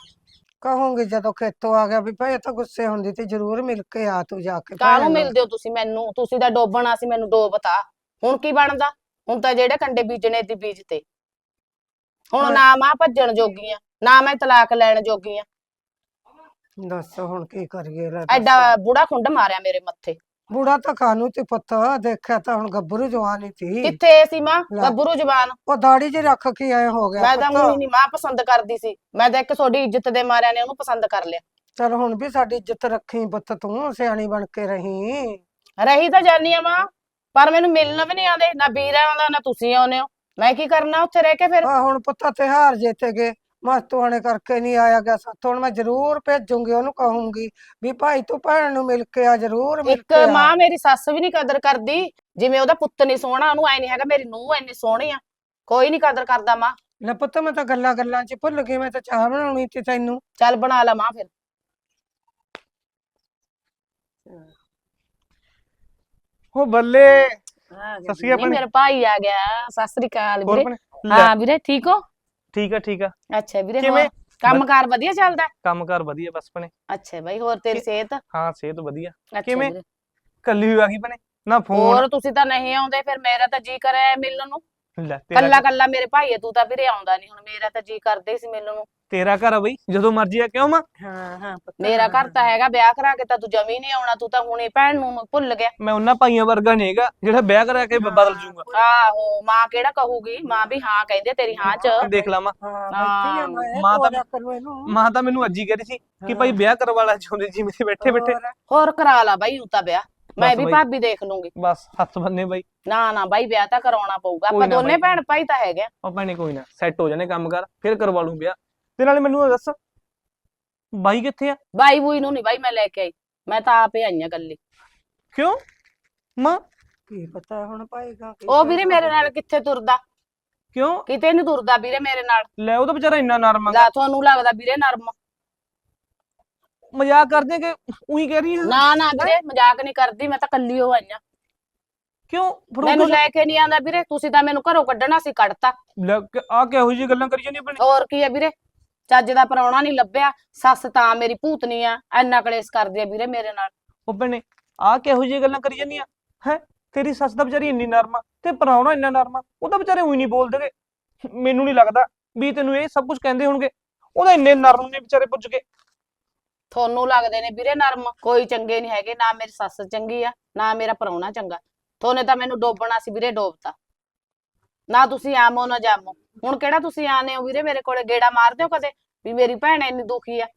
ਕਹੂੰਗੀ ਜਦੋਂ ਖੇਤੋਂ ਆ ਗਿਆ ਵੀ ਭਾਈ ਤਾਂ ਗੁੱਸੇ ਹੁੰਦੀ ਤੇ ਜ਼ਰੂਰ ਮਿਲ ਕੇ ਆ ਤੂੰ ਜਾ ਕੇ ਕਾਹਨੂੰ। ਮਿਲਦੇ ਹੋ ਤੁਸੀਂ ਮੈਨੂੰ? ਤੁਸੀਂ ਤਾਂ ਡੋਬਣਾ ਸੀ ਮੈਨੂੰ ਡੋਬਤਾ ਹੁਣ ਕੀ ਬਣਦਾ? ਹੁਣ ਤਾਂ ਜਿਹੜੇ ਕੰਡੇ ਬੀਜਣੇ ਦੀ ਬੀਜ ਤੇ। ਹੁਣ। ਨਾ ਮਾਂ ਭੱਜਣ ਜੋਗੀਆਂ ਨਾ ਮੈਂ ਤਲਾਕ ਲੈਣ ਜੋਗੀਆਂ। ਦੱਸ ਹੁਣ ਕੀ ਕਰੀਏ ਲੈ ਦੱਸ। ਐਡਾ ਬੁੜਾ ਖੁੰਡ ਮਾਰਿਆ ਮੇਰੇ ਮੱਥੇ। ਬੁੜਾ ਤਾਂ ਕਾਨੂੰ ਤੇ ਪੁੱਤ ਦੇਖਿਆ ਤਾਂ ਹੁਣ ਗੱਭਰੂ ਜਵਾਨੀ ਸੀ। ਕਿੱਥੇ ਸੀ ਮਾਂ? ਲੈ। ਗੱਭਰੂ ਜਵਾਨ। ਉਹ ਦਾੜੀ 'ਚ ਰੱਖ ਕੇ ਆਏ ਹੋ ਗਿਆ ਮੈਂ ਤਾਂ ਪੁੱਤ। ਨਹੀਂ ਮਾਂ ਪਸੰਦ ਕਰਦੀ ਸੀ। ਮੈਂ ਤਾਂ ਇੱਕ ਤੁਹਾਡੀ ਇੱਜ਼ਤ ਦੇ ਮਾਰਿਆਂ ਨੇ ਉਹਨੂੰ ਪਸੰਦ ਕਰ ਲਿਆ। ਚੱਲ ਹੁਣ ਵੀ ਸਾਡੀ ਇੱਜ਼ਤ ਰੱਖੀ ਪੁੱਤ ਤੂੰ ਸਿਆਣੀ ਬਣ ਕੇ ਰਹੀ। ਰਹੀ ਤਾਂ ਜਾਨੀ ਆ ਮਾਂ ਪਰ ਮੈਨੂੰ ਮਿਲਣ ਵੀ ਨਹੀਂ ਆਉਂਦੇ। ਨਾ ਵੀਰ ਆਉਂਦਾ ਨਾ ਤੁਸੀਂ ਆਉਂਦੇ ਹੋ। ਮੈਂ ਕੀ ਕਰਨਾ ਉੱਥੇ ਰਹਿ ਕੇ ਫਿਰ? ਆ ਹੁਣ ਪੁੱਤ ਤਿਉਹਾਰ ਜਿੱਤੇ ਗਏ। ਮਸਤੂਆਣੇ ਕਰਕੇ ਨਹੀਂ ਆਇਆ ਗਿਆ ਸਾਥੋਂ ਹੁਣ ਮੈਂ ਜ਼ਰੂਰ ਭੇਜੂੰਗੀ ਉਹਨੂੰ ਕਹੂੰਗੀ ਵੀ ਭਾਈ ਤੂੰ ਭੈਣ ਨੂੰ ਮਿਲ ਕੇ ਆ ਜ਼ਰੂਰ ਮਿਲ ਇੱਕ ਕੇ ਆ। ਮਾਂ ਮੇਰੀ ਸੱਸ ਵੀ ਨਹੀਂ ਕਦਰ ਕਰਦੀ ਜਿਵੇਂ ਉਹਦਾ ਪੁੱਤ ਨਹੀਂ ਸੋਹਣਾ ਉਹਨੂੰ ਐ ਨਹੀਂ ਹੈਗਾ ਮੇਰੀ ਨੂੰਹ ਇੰਨੀ ਸੋਹਣੀ ਆ। ਕੋਈ ਨਹੀਂ ਕਦਰ ਕਰਦਾ ਮਾਂ। ਲੈ ਪੁੱਤ ਮੈਂ ਤਾਂ ਗੱਲਾਂ ਗੱਲਾਂ 'ਚ ਭੁੱਲ ਗਈ ਮੈਂ ਤਾਂ ਚਾਹ ਬਣਾਉਣੀ ਸੀ ਤੈਨੂੰ। ਚੱਲ ਬਣਾ ਲਾ ਮਾਂ ਫਿਰ। ਉਹ ਬੱਲੇ ਸਸੀ ਨਹੀਂ ਆਪਣੇ ਮੇਰਾ ਭਾਈ ਆ ਗਿਆ ਸਤਿ ਸ੍ਰੀ ਅਕਾਲ ਹੋਰ ਵੀਰੇ। ਲੈ, ਹਾਂ ਵੀਰੇ ਠੀਕ ਹੋ? ਠੀਕ ਆ ਠੀਕ ਆ। ਅੱਛਾ ਵੀਰੇ ਕਿਵੇਂ? ਹੋਰ ਕੰਮਕਾਰ ਵਧੀਆ ਚੱਲਦਾ? ਹੈ? ਕੰਮਕਾਰ ਵਧੀਆ ਬਸ ਭਣੇ। ਅੱਛਾ ਬਾਈ ਹੋਰ ਤੇਰੀ ਕਿ- ਸਿਹਤ? ਹਾਂ ਸਿਹਤ ਵਧੀਆ। ਅੱਛਾ ਕਿਵੇਂ? ਵੀਰੇ। ਕੱਲੀ ਹੋਈ ਆ ਗਈ ਭਣੇ? ਨਾ ਫੋਨ। ਹੋਰ ਤੁਸੀਂ ਤਾਂ ਨਹੀਂ ਆਉਂਦੇ ਫਿਰ ਮੇਰਾ ਤਾਂ ਜੀ ਕਰਿਆ ਮਿਲਣ ਨੂੰ। ਲੈ ਤੇਰਾ ਕੱਲਾ ਕੱਲਾ ਮੇਰੇ ਭਾਈ ਹੈ, ਤੂੰ ਤਾਂ ਵੀਰੇ ਆਉਂਦਾ ਨਹੀਂ ਹੁਣ ਮੇਰਾ ਤਾਂ ਜੀ ਕਰਦੇ ਸੀ ਮਿਲਣ ਨੂੰ ਤੇਰਾ ਘਰ ਆ ਬਈ ਜਦੋਂ ਮਰਜ਼ੀ ਆ ਕਿਉਂ ਮਾਂ? ਹਾਂ ਹਾਂ ਪੁੱਤ। ਮੇਰਾ ਘਰ ਤਾਂ ਹੈਗਾ ਵਿਆਹ ਕਰਾ ਕੇ ਤਾਂ ਤੂੰ ਜਮੀ ਨਹੀਂ ਆਉਣਾ ਤੂੰ ਤਾਂ ਹੁਣੇ ਭੈਣ ਨੂੰ ਭੁੱਲ ਗਿਆ। ਮੈਂ ਉਹਨਾਂ ਭਾਈਆਂ ਵਰਗਾ ਨਹੀਂ ਹੈਗਾ ਜਿਹੜਾ ਵਿਆਹ ਕਰਾ ਕੇ ਬ- ਬਦਲ ਜੂਗਾ। ਆਹੋ ਮਾਂ ਕਿਹੜਾ ਕਹੂਗੀ? ਮਾਂ ਵੀ ਹਾਂ ਕਹਿੰਦੇ ਤੇਰੀ ਹਾਂ ਚ। ਦੇਖ ਲਾ ਮਾਂ। ਹਾਂ ਹਾਂ, ਬੈਠੀ ਆ ਮੈਂ ਮਾਂ ਤਾਂ- ਤੋਰਿਆ ਕਰੂ ਇਹਨੂੰ। ਮਾਂ ਤਾਂ ਮੈਨੂੰ ਅੱਜ ਹੀ ਕਹਿ ਰਹੀ ਸੀ ਕਿ ਭਾਈ ਵਿਆਹ ਕਰਵਾ ਲੈ ਚਾਹੁੰਦੇ ਜਿਵੇਂ ਤੇ ਬੈਠੇ ਬੈਠੇ ਹੋਰ, ਹੋਰ ਕਰਾ ਲਾ ਬਾਈ ਹੁਣ ਤਾਂ ਵਿਆਹ। ਮੈਂ ਬਸ ਵੀ ਬਾਈ। ਭਾਬੀ ਦੇਖ ਲੂੰਗੀ। ਬਸ ਹੱਥ ਬੰਨੇ ਬਾਈ। ਨਾ ਨਾ ਬਾਈ ਵਿਆਹ ਤਾਂ ਕਰਾਉਣਾ ਪਊਗਾ। ਕੋਈ ਆਪਾਂ ਨਾ ਦੋਨੇ ਬਾਈ। ਭੈਣ ਭਾਈ ਤਾਂ ਹੈਗੇ ਆ। ਉਹ ਭੈਣੇ ਕੋਈ ਨਾ ਸੈੱਟ ਹੋ ਜਾਣੇ ਕੰਮ ਕਰ ਫਿਰ ਕਰਵਾ ਲੂੰ ਵਿਆਹ। ਤੇ ਨਾਲੇ ਮੈਨੂੰ ਇਹ ਦੱਸ ਬਾਈ ਕਿੱਥੇ ਆ? ਬਾਈ ਬੂਈ ਨੂੰ ਨਹੀਂ ਬਾਈ ਮੈਂ ਲੈ ਕੇ ਆਈ। ਮੈਂ ਤਾਂ ਆਪੇ ਆਈ ਆ ਕੱਲੀ ਕਿਉਂ? ਮਾਂ? ਕੀ ਪਤਾ ਹੁਣ ਪਾਏਗਾ ਕੀ ਉਹ ਵੀਰੇ। ਮੇਰੇ ਨਾਲ ਕਿੱਥੇ ਤੁਰਦਾ? ਕਿਉਂ? ਕਿਤੇ ਨਹੀਂ ਤੁਰਦਾ ਵੀਰੇ ਮੇਰੇ ਨਾਲ। ਲੈ ਉਹ ਤਾਂ ਵਿਚਾਰਾ ਇੰਨਾ ਨਰਮ ਆ। ਲੈ ਤੁਹਾਨੂੰ ਲੱਗਦਾ ਵੀਰੇ ਨਰਮ ਮਜ਼ਾਕ ਕਰਦੇ ਕਿ ਉਹੀ ਕਹਿ ਰਹੀ ਹੈ? ਨਾ ਨਾ ਵੀਰੇ ਮਜ਼ਾਕ ਨਹੀਂ ਕਰਦੀ ਮੈਂ ਤਾਂ ਕੱਲੀ ਹੋ ਆਈ ਆ ਕਿਉਂ? ਮੈਨੂੰ ਲੈ ਕੇ ਨਹੀਂ ਆਂਦਾ ਵੀਰੇ ਤੁਸੀਂ ਤਾਂ ਮੈਨੂੰ ਘਰੋਂ ਕੱਢਣਾ ਸੀ ਕੱਢਤਾ। ਆ ਕਿਹੋ ਜਿਹੀ ਗੱਲਾਂ ਕਰੀ ਜਾਂਦੀ ਭੈਣੇ ਹੋਰ ਕੀ ਆ ਵੀਰੇ? ਚੱਜ ਦਾ ਪਰਾਉਣਾ ਨਹੀਂ ਲੱਭਿਆ ਸੱਸ ਤਾਂ ਮੇਰੀ ਭੂਤਨੀ ਆ ਐਨਾ ਕਲੇਸ਼ ਕਰਦੀ ਆ ਵੀਰੇ ਮੇਰੇ ਨਾਲ। ਉਹ ਭੈਣੇ ਆਹ ਕਿਹੋ ਜਿਹੀਆਂ ਗੱਲਾਂ ਕਰੀ ਜਾਂਦੀਆਂ ਹੈ? ਤੇਰੀ ਸੱਸ ਤਾਂ ਵਿਚਾਰੀ ਇੰਨੀ ਨਰਮ ਆ ਤੇ ਪ੍ਰਾਹੁਣਾ ਇੰਨਾ ਨਰਮ ਆ ਉਹ ਤਾਂ ਵਿਚਾਰੇ ਉਹੀ ਨਹੀਂ ਬੋਲਦੇਗੇ ਮੈਨੂੰ ਨਹੀਂ ਲੱਗਦਾ ਵੀ ਤੈਨੂੰ ਇਹ ਸਭ ਕੁਝ ਕਹਿੰਦੇ ਹੋਣਗੇ। ਉਹਦਾ ਇੰਨੇ ਨਰਮ ਨੇ ਵਿਚਾਰੇ ਪੁੱਜ ਕੇ। ਤੁਹਾਨੂੰ ਲੱਗਦੇ ਨੇ ਵੀਰੇ ਨਰਮ। ਕੋਈ ਚੰਗੇ ਨਹੀਂ ਹੈਗੇ, ਨਾ ਮੇਰੀ ਸੱਸ ਚੰਗੀ ਆ, ਨਾ ਮੇਰਾ ਪ੍ਰਾਹੁਣਾ ਚੰਗਾ। ਥੋਨੇ ਤਾਂ ਮੈਨੂੰ ਡੋਬਣਾ ਸੀ ਵੀਰੇ, ਡੋਬਤਾ। ਨਾ ਤੁਸੀਂ ਆਮੋ, ਨਾ ਜਾਮੋ। ਹੁਣ ਕਿਹੜਾ ਤੁਸੀਂ ਆਨੇ ਹੋ ਵੀਰੇ ਮੇਰੇ ਕੋਲੇ? ਗੇੜਾ ਮਾਰਦੇ ਹੋ ਕਦੇ? ਵੀ ਮੇਰੀ ਭੈਣ ਇੰਨੀ ਦੁਖੀ ਆ।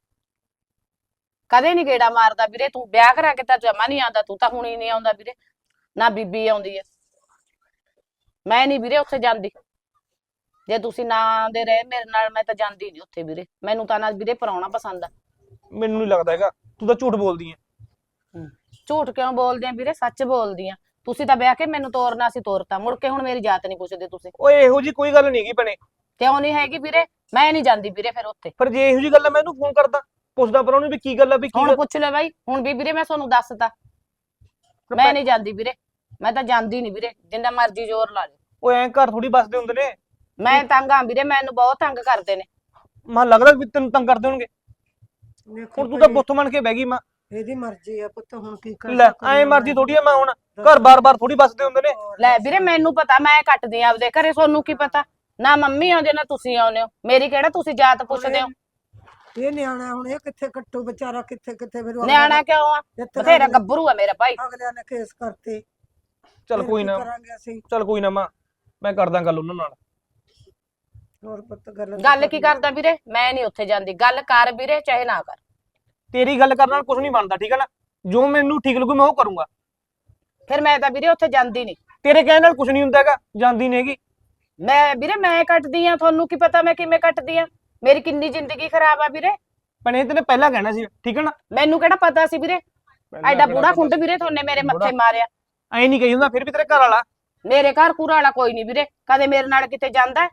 ਕਦੇ ਨਹੀਂ ਗੇੜਾ ਮਾਰਦਾ ਵੀਰੇ, ਤੂੰ ਵਿਆਹ ਕਰਾ ਕੇ ਤਾਂ ਜਮਾ ਨਹੀਂ ਆਉਂਦਾ, ਤੂੰ ਤਾਂ ਹੁਣ ਹੀ ਨਹੀਂ ਆਉਂਦਾ ਵੀਰੇ। ਨਾ ਬੀਬੀ ਆਉਂਦੀ ਆ। ਮੈਂ ਨਹੀਂ ਵੀਰੇ ਉੱਥੇ ਜਾਂਦੀ। ਜੇ ਤੁਸੀਂ ਨਾ ਆਉਂਦੇ ਰਹੇ, ਮੇਰੇ ਨਾਲ ਮੈਂ ਤਾਂ ਜਾਂਦੀ ਨਹੀਂ ਉੱਥੇ ਵੀਰੇ। ਮੈਨੂੰ ਤਾਂ ਨਾ ਵੀਰੇ ਪ੍ਰਾਹੁਣਾ ਪਸੰਦ ਆ। ਮੈਨੂੰ ਨਹੀਂ ਲੱਗਦਾ ਹੈਗਾ। ਤੂੰ ਤਾਂ ਝੂਠ ਬੋਲਦੀ ਐ ਝੂਠ ਕਿਉਂ ਬੋਲਦੇ ਆ ਵੀਰੇ? ਸੱਚ ਬੋਲਦੀ ਆ। ਤੁਸੀਂ ਤਾਂ ਵਿਆਹ ਕੇ ਮੈਨੂੰ ਤੋਰਨਾ ਸੀ ਤੋਰਤਾ। ਮੁੜ ਕੇ ਹੁਣ ਮੇਰੀ ਜਾਤ ਨਹੀਂ ਪੁੱਛਦੇ ਤੁਸੀਂ। ਓਏ ਇਹੋ ਜੀ ਕੋਈ ਗੱਲ ਨਹੀਂ ਹੈਗੀ ਭੈਣੇ। ਕਿਉਂ ਨਹੀਂ ਹੈਗੀ ਵੀਰੇ? ਮੈਂ ਨਹੀਂ ਜਾਂਦੀ ਵੀਰੇ ਫਿਰ ਉੱਥੇ। ਪਰ ਜੇ ਇਹੋ ਜੀ ਗੱਲ ਆ ਮੈਂ ਇਹਨੂੰ ਫੋਨ ਕਰਦਾ। ਪੁੱਛਦਾ ਪਰ ਉਹਨੂੰ ਵੀ ਕੀ ਗੱਲ ਆ ਵੀ ਕੀ ਹੁਣ ਗੱਲ- ਪੁੱਛ ਲੈ ਬਾਈ। ਹੁਣ ਵੀ ਵੀਰੇ ਮੈਂ ਤੁਹਾਨੂੰ ਦੱਸਤਾ। ਮੈਂ ਨਹੀਂ ਜਾਂਦੀ ਵੀਰੇ। ਮੈਂ ਤਾਂ ਜਾਂਦੀ ਨਹੀਂ ਵੀਰੇ। ਜਿੰਨਾ ਮਰਜ਼ੀ ਜ਼ੋਰ ਲਾ ਲਿਓ। ਓਏ ਐਂ ਘਰ ਥੋੜੀ ਬਸਦੇ ਹੁੰਦੇ ਨੇ। ਮੈਂ ਤੰਗ ਆ ਵੀਰੇ। ਮੈਨੂੰ ਬਹੁਤ ਤੰਗ ਕਰਦੇ ਨੇ। ਮਾਂ ਲੱਗਦਾ ਵੀ ਤੈਨੂੰ ਤੰਗ ਕਰਦੇ ਹੋਣਗੇ। ਹੁਣ ਤੂੰ ਤਾਂ ਬੁੱਤ ਮੰਨ ਕੇ ਬਹਿ ਗਈ ਮਾਂ। ਇਹਦੀ ਮਰਜ਼ੀ ਆ ਪੁੱਤ ਹੁਣ ਕੀ ਕਰ ਲੈ ਐਂ ਮਰਜ਼ੀ। ਥੋੜੀ ਆ ਮੈਂ ਹੁਣ। ਘਰ ਬਾਰ-ਬਾਰ ਥੋੜੀ ਬਸਦੇ ਹੁੰਦੇ ਨੇ। ਲੈ ਵੀਰੇ ਮੈਨੂੰ ਪਤਾ ਮੈਂ ਕੱਟਦੀ ਆ ਆਪਦੇ ਘਰੇ ਤੁਹਾਨੂੰ ਕੀ ਪਤਾ? ਨਾ ਮੰਮੀ ਆਉਂਦੇ ਨਾ ਤੁਸੀਂ ਆਉਂਦੇ ਹੋ। ਮੇਰੀ ਕਿਹੜਾ ਤੁਸੀਂ ਜਾਤ ਪੁੱਛਦੇ ਹੋ? ਇਹ ਨਿਆਣਾ ਹੁਣ ਇਹ ਕਿੱਥੇ ਕੱਟੂ ਵਿਚਾਰਾ ਕਿੱਥੇ ਕਿੱਥੇ ਫਿਰ ਉਹ ਨਿਆਣਾ ਕਿਉਂ ਆ? ਜਿੱਥੇ ਬਥੇਰਾ ਗੱਭਰੂ ਆ ਮੇਰਾ ਭਾਈ। ਅਗਲਿਆਂ ਨੇ ਕੇਸ ਕਰਤੇ। ਚੱਲ ਕੋਈ ਨਾ। ਕਰਾਂਗੇ ਅਸੀਂ? ਚੱਲ ਕੋਈ ਨਾ ਮਾਂ ਮੈਂ ਕਰਦਾ ਗੱਲ ਉਹਨਾਂ ਨਾਲ। ਹੋਰ ਪੁੱਤ ਗੱਲ ਗੱਲ ਕੀ। ਕਰਦਾ ਵੀਰੇ? ਮੈਂ ਨਹੀਂ ਉੱਥੇ ਜਾਂਦੀ। ਗੱਲ ਕਰ ਵੀਰੇ ਚਾਹੇ ਨਾ ਕਰ। ਤੇਰੀ ਗੱਲ ਕਰਨ ਨਾਲ ਕੁਝ ਨਹੀਂ ਬਣਦਾ ਠੀਕ ਹੈ ਨਾ? ਜੋ ਮੈਨੂੰ ਠੀਕ ਲੱਗੂ ਮੈਂ ਉਹ ਕਰੂੰਗਾ। ਫਿਰ ਮੈਂ ਤਾਂ ਵੀਰੇ ਉੱਥੇ ਜਾਂਦੀ ਨਹੀਂ। ਤੇਰੇ ਕਹਿਣ ਨਾਲ ਕੁਝ ਨਹੀਂ ਹੁੰਦਾ ਹੈਗਾ ਜਾਂਦੀ ਨਹੀਂ ਹੈਗੀ। ਮੈਂ ਵੀਰੇ ਮੈਂ ਕੱਟਦੀ ਆ ਤੁਹਾਨੂੰ ਕੀ ਪਤਾ ਮੈਂ ਕਿਵੇਂ ਕੱਟਦੀ ਆ? ਮੇਰੀ ਕਿੰਨੀ ਜ਼ਿੰਦਗੀ ਖਰਾਬ ਆ ਵੀਰੇ। ਪਰ ਇਹ ਤੈਨੇ ਪਹਿਲਾਂ ਕਹਿਣਾ ਸੀ ਠੀਕ ਹੈ ਨਾ? ਮੈਨੂੰ ਕਿਹੜਾ ਪਤਾ ਸੀ ਵੀਰੇ? ਐਡਾ ਬੁੜਾ ਖੁੰਡ ਵੀਰੇ ਤੁਹਾਨੇ ਮੇਰੇ ਮੱਥੇ ਮਾਰਿਆ। ਐ ਨਹੀਂ ਕਹੀ ਹੁੰਦਾ ਫਿਰ ਵੀ ਤੇਰੇ ਘਰ ਵਾਲਾ? ਮੇਰੇ ਘਰ ਕੂੜਾ ਵਾਲਾ ਕੋਈ ਨਹੀਂ ਵੀਰੇ। ਕਦੇ ਮੇਰੇ ਨਾਲ ਕਿਤੇ ਜਾਂਦਾ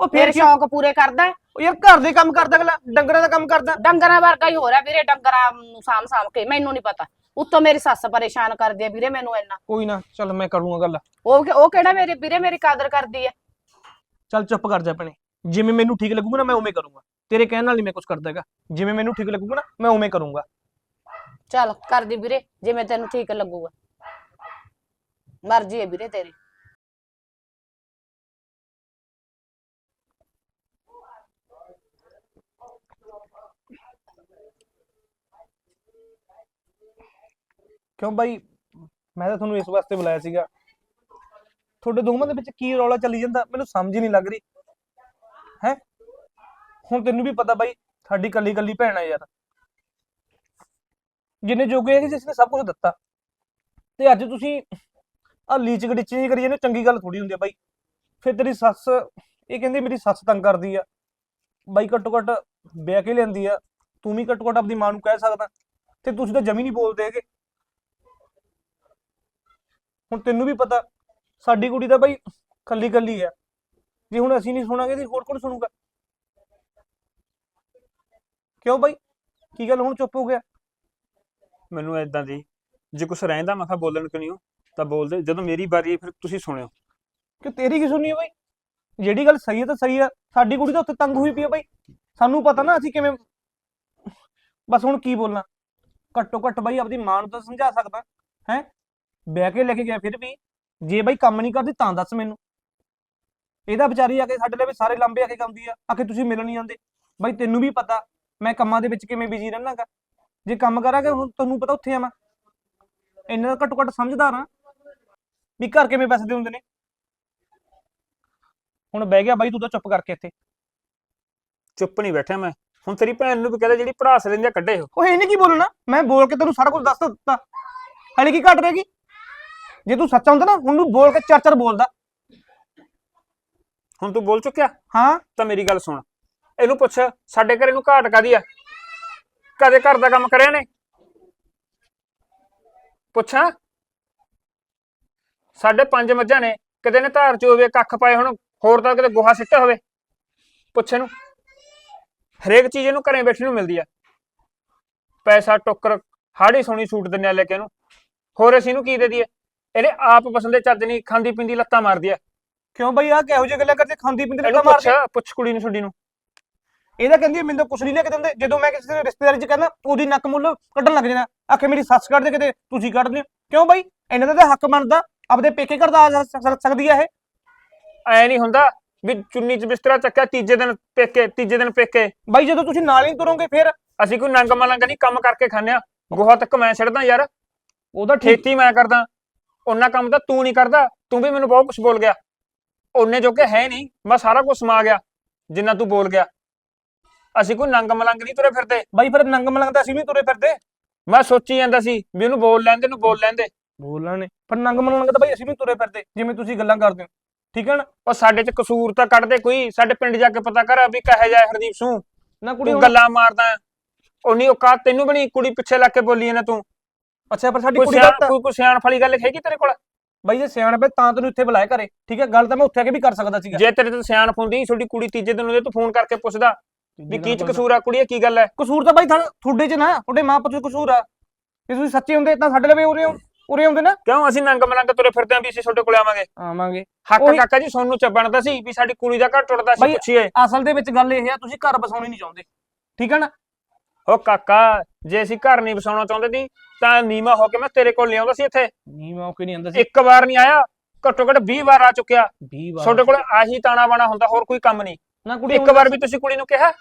ਉਹ ਫਿਰ ਕੀ ਸ਼ੌਂਕ ਪੂਰੇ ਕਰਦਾ ਹੈ। ਉਹ ਯਾਰ ਘਰ ਦੇ ਕੰਮ ਕਰਦਾ ਅਗਲਾ ਡੰਗਰਾਂ ਦਾ ਕੰਮ ਕਰਦਾ। ਡੰਗਰਾਂ ਵਰਗਾ ਹੀ ਹੋ ਰਿਹਾ ਵੀਰੇ ਡੰਗਰਾਂ ਨੂੰ ਸਾਂਭ ਸਾਂਭ ਕੇ ਮੈਨੂੰ ਨਹੀਂ ਪਤਾ। ਉੱਤੋਂ ਮੇਰੀ ਸੱਸ ਪਰੇਸ਼ਾਨ ਕਰਦੀ ਆ ਵੀਰੇ ਮੈਨੂੰ ਇੰਨਾ। ਕੋਈ ਨਾ ਚੱਲ ਮੈਂ ਕਰੂੰਗਾ ਗੱਲ। ਉਹ ਕਿ- ਉਹ ਕਿਹੜਾ ਮੇਰੇ ਵੀਰੇ ਮੇਰੀ ਕਦਰ ਕਰਦੀ ਆ ਚੱਲ ਚੁੱਪ ਕਰ ਜਾ ਭੈਣੇ। ਜਿਵੇਂ ਮੈਨੂੰ ਠੀਕ ਲੱਗੂਗਾ ਨਾ ਮੈਂ ਉਵੇਂ ਕਰੂੰਗਾ। ਤੇਰੇ ਕਹਿਣ ਨਾਲ ਨਹੀਂ ਮੈਂ ਕੁਝ ਕਰਦਾ ਹੈਗਾ। ਜਿਵੇਂ ਮੈਨੂੰ ਠੀਕ ਲੱਗੂਗਾ ਨਾ ਮੈਂ ਉਵੇਂ ਕਰੂੰਗਾ। ਚੱਲ ਕਰਦੀ ਵੀਰੇ ਜਿਵੇਂ ਤੈਨੂੰ ਠੀਕ ਲੱਗੂਗਾ। ਮਰਜ਼ੀ ਹੈ ਵੀਰੇ ਤੇਰੀ। ਕਿਉਂ ਬਾਈ? ਮੈਂ ਤਾਂ ਤੁਹਾਨੂੰ ਇਸ ਵਾਸਤੇ ਬੁਲਾਇਆ ਸੀਗਾ। ਤੁਹਾਡੇ ਦੋਵਾਂ ਦੇ ਵਿੱਚ ਕੀ ਰੌਲਾ ਚੱਲੀ ਜਾਂਦਾ, ਮੈਨੂੰ ਸਮਝ ਹੀ ਨਹੀਂ ਲੱਗ ਰਹੀ। ਹੈ? ਹੁਣ ਤੈਨੂੰ ਵੀ ਪਤਾ ਬਾਈ, ਸਾਡੀ ਕੱਲੀ ਕੱਲੀ ਭੈਣ ਆ ਯਾਰ। ਜਿੰਨੇ ਜੋਗੇ ਹੈ ਜਿਸ ਨੇ ਸਭ ਕੁਝ ਦਿੱਤਾ। ਤੇ ਅੱਜ ਤੁਸੀਂ ਆ ਲੀਚ ਗੜਿੱਚੀ ਜਿਹੀ ਕਰੀ ਜਾਂਦੇ ਚੰਗੀ ਗੱਲ ਥੋੜੀ ਹੁੰਦੀ ਆ ਬਾਈ। ਫਿਰ ਤੇਰੀ ਸੱਸ, ਇਹ ਕਹਿੰਦੀ ਮੇਰੀ ਸੱਸ ਤੰਗ ਕਰਦੀ ਆ। ਬਾਈ ਘੱਟੋ ਘੱਟ ਵਿਆਹ ਕੇ ਲਿਆਂਦੀ ਆ। ਤੂੰ ਵੀ ਘੱਟੋ ਘੱਟ ਆਪਣੀ ਮਾਂ ਨੂੰ ਕਹਿ ਸਕਦਾ। ਤੇ ਤੁਸੀਂ ਤਾਂ ਜਮੀ ਨਹੀਂ ਬੋਲਦੇ ਹੈਗੇ। ਹੁਣ ਤੈਨੂੰ ਵੀ ਪਤਾ ਸਾਡੀ ਕੁੜੀ ਤਾਂ ਬਾਈ ਕੱਲੀ ਕੱਲੀ ਆ। ਜੇ ਹੁਣ ਅਸੀਂ ਨਹੀਂ ਸੁਣਾਂਗੇ ਤੇ ਹੋਰ ਕੌਣ ਸੁਣੂਗਾ? ਕਿਉਂ ਬਾਈ? ਕੀ ਗੱਲ ਹੁਣ ਚੁੱਪ ਹੋ ਗਿਆ? ਮੈਨੂੰ ਐਦਾਂ ਦੀ ਜੇ ਕੁਛ ਰਹਿੰਦਾ ਮੈਂ ਕਿਹਾ ਬੋਲਣ ਕਿਉਂ ਨਹੀਂ ਹੋ ਤਾਂ ਬੋਲਦੇ ਜਦੋਂ ਮੇਰੀ ਵਾਰੀ ਆਈ ਫਿਰ ਤੁਸੀਂ ਸੁਣਿਓ। ਕਿ ਤੇਰੀ ਕੀ ਸੁਣੀ ਹੈ ਬਾਈ? ਜਿਹੜੀ ਗੱਲ ਸਹੀ ਹੈ ਤਾਂ ਸਹੀ ਹੈ ਸਾਡੀ ਕੁੜੀ ਤਾਂ ਉੱਥੇ ਤੰਗ ਹੋਈ ਪਈ ਹੈ ਬਾਈ। ਸਾਨੂੰ ਪਤਾ ਨਾ ਅਸੀਂ ਕਿਵੇਂ ਬਸ ਹੁਣ ਕੀ ਬੋਲਣਾ ਘੱਟੋ ਘੱਟ ਬਾਈ ਆਪਦੀ ਮਾਂ ਨੂੰ ਤਾਂ ਸਮਝਾ ਸਕਦਾ ਹੈ? ਬਹਿ ਕੇ ਲੈ ਕੇ ਗਿਆ ਫਿਰ ਵੀ। ਜੇ ਬਾਈ ਕੰਮ ਨਹੀਂ ਕਰਦੀ ਤਾਂ ਦੱਸ ਮੈਨੂੰ। ਇਹਦਾ ਵਿਚਾਰੀ ਆ ਕੇ ਸਾਡੇ ਲਈ ਵੀ ਸਾਰੇ ਲਾਂਬੇ ਆ ਕੇ ਗਾਉਂਦੀ ਆ। ਆ ਕੇ ਤੁਸੀਂ ਮਿਲਣ ਨਹੀਂ ਆਉਂਦੇ। ਬਾਈ ਤੈਨੂੰ ਵੀ ਪਤਾ ਮੈਂ ਕੰਮਾਂ ਦੇ ਵਿੱਚ ਕਿਵੇਂ ਬਿਜ਼ੀ ਰਹਿਣਾਗਾ ਜੇ ਕੰਮ ਕਰਾਂਗੇ ਹੁਣ ਤੁਹਾਨੂੰ ਪਤਾ ਉੱਥੇ ਆ ਮੈਂ। ਇੰਨਾ ਤਾਂ ਘੱਟੋ ਘੱਟ ਸਮਝਦਾਰ ਆ। ਵੀ ਘਰ ਕਿਵੇਂ ਪੈਸੇ ਹੁੰਦੇ ਨੇ। ਹੁਣ ਬਹਿ ਗਿਆ ਬਾਈ ਤੂੰ ਤਾਂ ਚੁੱਪ ਕਰਕੇ ਇੱਥੇ। ਚੁੱਪ ਨਹੀਂ ਬੈਠਿਆ ਮੈਂ। ਹੁਣ ਤੇਰੀ ਭੈਣ ਨੂੰ ਵੀ ਕਹਿੰਦਾ ਜਿਹੜੀ ਭੜਾਸ ਲੈਂਦੀ ਆ ਕੱਢੇ ਉਹ। ਇਹਨੇ ਕੀ ਬੋਲਣਾ? ਮੈਂ ਬੋਲ ਕੇ ਤੈਨੂੰ ਸਾਰਾ ਕੁਝ ਦੱਸ ਦਿੱਤਾ। ਹਲੇ ਕੀ ਘਟ ਰਹੇਗੀ ਜੇ ਤੂੰ ਸੱਚਾ ਹੁੰਦਾ ਨਾ ਹੁਣ ਨੂੰ ਬੋਲ ਕੇ ਚਾਰ ਚਾਰ ਬੋਲਦਾ। ਹੁਣ ਤੂੰ ਬੋਲ ਚੁੱਕਿਆ? ਹਾਂ। ਤਾਂ ਮੇਰੀ ਗੱਲ ਸੁਣ। ਇਹਨੂੰ ਪੁੱਛ ਸਾਡੇ ਘਰੇ ਨੂੰ ਘਾਟ ਕਾਦੀ ਆ? ਕਦੇ ਘਰ ਦਾ ਕੰਮ ਕਰਿਆ ਨੇ? ਪੁੱਛਾਂ। ਸਾਡੇ ਪੰਜ ਮੱਝਾਂ ਨੇ ਕਿਤੇ ਨੇ ਧਾਰ ਚੋਵੇ ਕੱਖ ਪਾਏ ਹੁਣ ਹੋਰ ਤਾਂ ਕਿਤੇ ਗੋਹਾ ਸਿੱਟਿਆ ਹੋਵੇ। ਪੁੱਛ ਇਹਨੂੰ। ਹਰੇਕ ਚੀਜ਼ ਇਹਨੂੰ ਘਰੇ ਬੈਠੀ ਨੂੰ ਮਿਲਦੀ ਆ। ਪੈਸਾ ਟੋਕਰ ਹਾੜੀ ਸੋਹਣੀ ਸੂਟ ਦਿੰਨੇ ਆ ਲੈ ਕੇ ਇਹਨੂੰ। ਹੋਰ ਅਸੀਂ ਇਹਨੂੰ ਕੀ ਦੇ ਦਈਏ? ਇਹਨੇ ਆਪ ਪਸੰਦੇ ਚੱਜ ਨਹੀਂ ਖਾਂਦੀ ਪਿੰਦੀ ਲੱਤਾਂ ਮਾਰਦੀ ਆ। ਕਿਉਂ ਬਈ ਆ ਕਿਹੋ ਜਿਹੀ ਗੱਲਾਂ ਕਰਦੇ? ਖਾਂਦੀ ਪਿੰਦੀ ਲੱਤਾਂ ਪੁੱਛ ਮਾਰਦੇ। ਪੁੱਛ ਕੁੜੀ ਨੂੰ ਛੁੱਡੀ ਨੂੰ। ਇਹਦਾ ਕਹਿੰਦੀ ਮੈਨੂੰ ਤਾਂ ਕੁਛ ਨਹੀਂ ਲੈ ਕੇ ਦਿੰਦੇ। ਜਦੋਂ ਮੈਂ ਕਿਸੇ ਦੇ ਰਿਸ਼ਤੇਦਾਰੀ 'ਚ ਕਹਿੰਦਾ ਉਹਦੀ ਨੱਕ ਮੁੱਲ ਕੱਢਣ ਲੱਗ ਜਾਣਾ। ਆਖੇ ਮੇਰੀ ਸੱਸ ਕੱਢ ਦੇ ਕਿਤੇ ਤੁਸੀਂ ਕੱਢ ਦਿਓ ਕਿਉਂ ਬਾਈ? ਇਹਨਾਂ ਦਾ ਤਾਂ ਹੱਕ ਬਣਦਾ। ਆਪਦੇ ਪੇਕੇ ਘਰ ਦਾ ਆ ਸਕ- ਸਕਦੀ ਆ ਇਹ। ਐ ਨਹੀਂ ਹੁੰਦਾ ਵੀ ਚੁੰਨੀ 'ਚ ਬਿਸਤਰਾ ਚੱਕਿਆ ਤੀਜੇ ਦਿਨ ਪੇਕੇ ਤੀਜੇ ਦਿਨ ਪੇਕੇ। ਬਾਈ ਜਦੋਂ ਤੁਸੀਂ ਨਾਲ ਹੀ ਤੁਰੋਗੇ ਫਿਰ? ਅਸੀਂ ਕੋਈ ਨੰਗ ਮਲੰਗ ਨਹੀਂ ਕੰਮ ਕਰਕੇ ਖਾਂਦੇ ਆ ਗੋਹਾ ਤੱਕ ਮੈਂ ਛੱਡਦਾ ਯਾਰ। ਉਹਦਾ ਠੀਕ। ਮੈਂ ਕਰਦਾ। ਉਹਨਾਂ ਕੰਮ ਤਾਂ ਤੂੰ ਨਹੀਂ ਕਰਦਾ ਤੂੰ ਵੀ ਮੈਨੂੰ ਬਹੁਤ ਕੁਝ ਬੋਲ ਗਿਆ। ਉਹਨੇ ਜੋ ਕਿ ਹੈ ਨਹੀਂ ਮੈਂ ਸਾਰਾ ਕੁਝ ਸਮਾ ਗਿਆ ਜਿੰਨਾ ਤੂੰ ਬੋਲ ਗਿਆ। ਅਸੀਂ ਕੋਈ ਨੰਗ ਮਲੰਗ ਨਹੀਂ ਤੁਰੇ ਫਿਰਦੇ। ਬਾਈ ਫਿਰ ਨੰਗ ਮਲੰਗ ਤਾਂ ਅਸੀਂ ਵੀ ਤੁਰੇ ਫਿਰਦੇ। ਮੈਂ ਸੋਚੀ ਜਾਂਦਾ ਸੀ ਵੀ ਉਹਨੂੰ ਬੋਲ ਲੈਂਦੇ ਨੂੰ ਬੋਲ ਲੈਂਦੇ ਬੋਲਣਾ ਨੇ ਪਰ ਨੰਗ ਮਲੰਗ ਤਾਂ ਬਾਈ ਅਸੀਂ ਵੀ ਤੁਰੇ ਫਿਰਦੇ ਜਿਵੇਂ ਤੁਸੀਂ ਗੱਲਾਂ ਕਰਦੇ ਹੋ। ਠੀਕ ਹੈ ਨਾ? ਉਹ ਸਾਡੇ 'ਚ ਕਸੂਰ ਤਾਂ ਕੱਢਦੇ ਕੋਈ ਸਾਡੇ ਪਿੰਡ ਜਾ ਕੇ ਪਤਾ ਕਰ ਵੀ ਕਹੇ ਜਾਏ ਹਰਦੀਪ ਸੂ ਨਾ ਕੁੜੀ ਤੂੰ ਗੱਲਾਂ ਮਾਰਦਾ। ਉਨੀ ਔਕਾਤ ਤੈਨੂੰ ਬਣੀ ਕੁੜੀ ਪਿੱਛੇ ਲੱਗ ਕੇ ਬੋਲੀ ਨਾ ਤੂੰ। ਅੱਛਾ ਪਰ ਸਾਡੀ ਕੋਈ ਕੁੜੀ ਸਿਆਣ ਦਾ ਕੋਈ ਕੋਈ ਸਿਆਣ ਫਲੀ ਗੱਲ ਹੈਗੀ ਤੇਰੇ ਕੋਲ? ਬਾਈ ਜੇ ਸਿਆਣ ਪਏ ਤਾਂ ਤੈਨੂੰ ਇੱਥੇ ਬੁਲਾਇਆ ਘਰੇ ਠੀਕ ਹੈ ਗੱਲ ਤਾਂ ਮੈਂ ਉੱਥੇ ਆ ਕੇ ਵੀ ਕਰ ਸਕਦਾ ਸੀਗਾ। ਜੇ ਤੇਰੇ ਤੇ ਸਿਆਣ ਹੁੰਦੀ ਤੁਹਾਡੀ ਕੁੜੀ ਤੀਜੇ ਦਿਨ ਉਹਦੇ ਤੂੰ ਫੋਨ ਕਰਕੇ ਪੁੱਛਦਾ ਵੀ ਕੀ ਚ ਕਸੂਰ ਆ ਕੁੜੀਏ ਕੀ ਗੱਲ ਹੈ? ਕਸੂਰ ਤਾਂ ਬਾਈ ਤੁਹਾਡੇ 'ਚ ਨਾ ਤੁਹਾਡੇ ਮਾਂ ਪੁੱਤ 'ਚ ਕਸੂਰ ਆ। ਜੇ ਤੁਸੀਂ ਸੱਚੇ ਹੁੰਦੇ ਤਾਂ ਸਾਡੇ ਲਈ ਉਰੇ ਉਰੇ ਹੁੰਦੇ ਨਾ। ਕਿਉਂ ਅਸੀਂ ਨੰਗ ਮਲੰਗ ਤੁਰੇ ਫਿਰਦੇ ਆਂ ਵੀ ਅਸੀਂ ਤੁਹਾਡੇ ਕੋਲ ਆਵਾਂਗੇ? ਆਵਾਂਗੇ। ਹੱਕ ਉਹੀ- ਕਾਕਾ ਜੀ ਸੋਨੂੰ ਚੱਬਣਦਾ ਸੀ ਵੀ ਸਾਡੀ ਕੁੜੀ ਦਾ ਘਰ ਟੁੱਟਦਾ ਸੀ ਬਾਈ- ਪੁੱਛੀਏ। ਅਸਲ ਦੇ ਵਿੱਚ ਗੱਲ ਇਹ ਆ ਤੁਸੀਂ ਘਰ ਬਸਾਉਣੀ ਨਹੀਂ ਚਾਹੁੰਦੇ। ਠੀਕ ਹੈ ਨਾ? ਉਹ ਕਾਕਾ ਜੇ ਅਸੀਂ ਘਰ ਨਹੀਂ ਵਸਾਉਣਾ ਚਾਹੁੰਦੇ ਸੀ ਤਾਂ ਨੀਮਾ ਹੋ ਕੇ ਮੈਂ ਤੇਰੇ ਕੋਲ ਲਿਆਉਂਦਾ ਸੀ ਇੱਥੇ। ਨਹੀਂ ਮੌਕੇ ਨਹੀਂ ਆਂਦਾ ਸੀ। ਇੱਕ ਵਾਰ ਨਹੀਂ ਆਇਆ ਘੱਟੋ ਘੱਟ 20 ਵਾਰ ਆ ਚੁੱਕਿਆ। 20 ਵਾਰ ਤੁਹਾਡੇ ਕੋਲ ਆਹੀ ਤਾਣਾ ਬਾਣਾ ਹੁੰਦਾ ਹੋਰ ਕੋਈ ਕੰਮ ਨਹੀਂ। ਨਾ ਕੁੜੀ ਇੱਕ ਵਾਰ ਵੀ ਤੁਸੀਂ ਕੁੜੀ ਨੂੰ ਕਿਹਾ?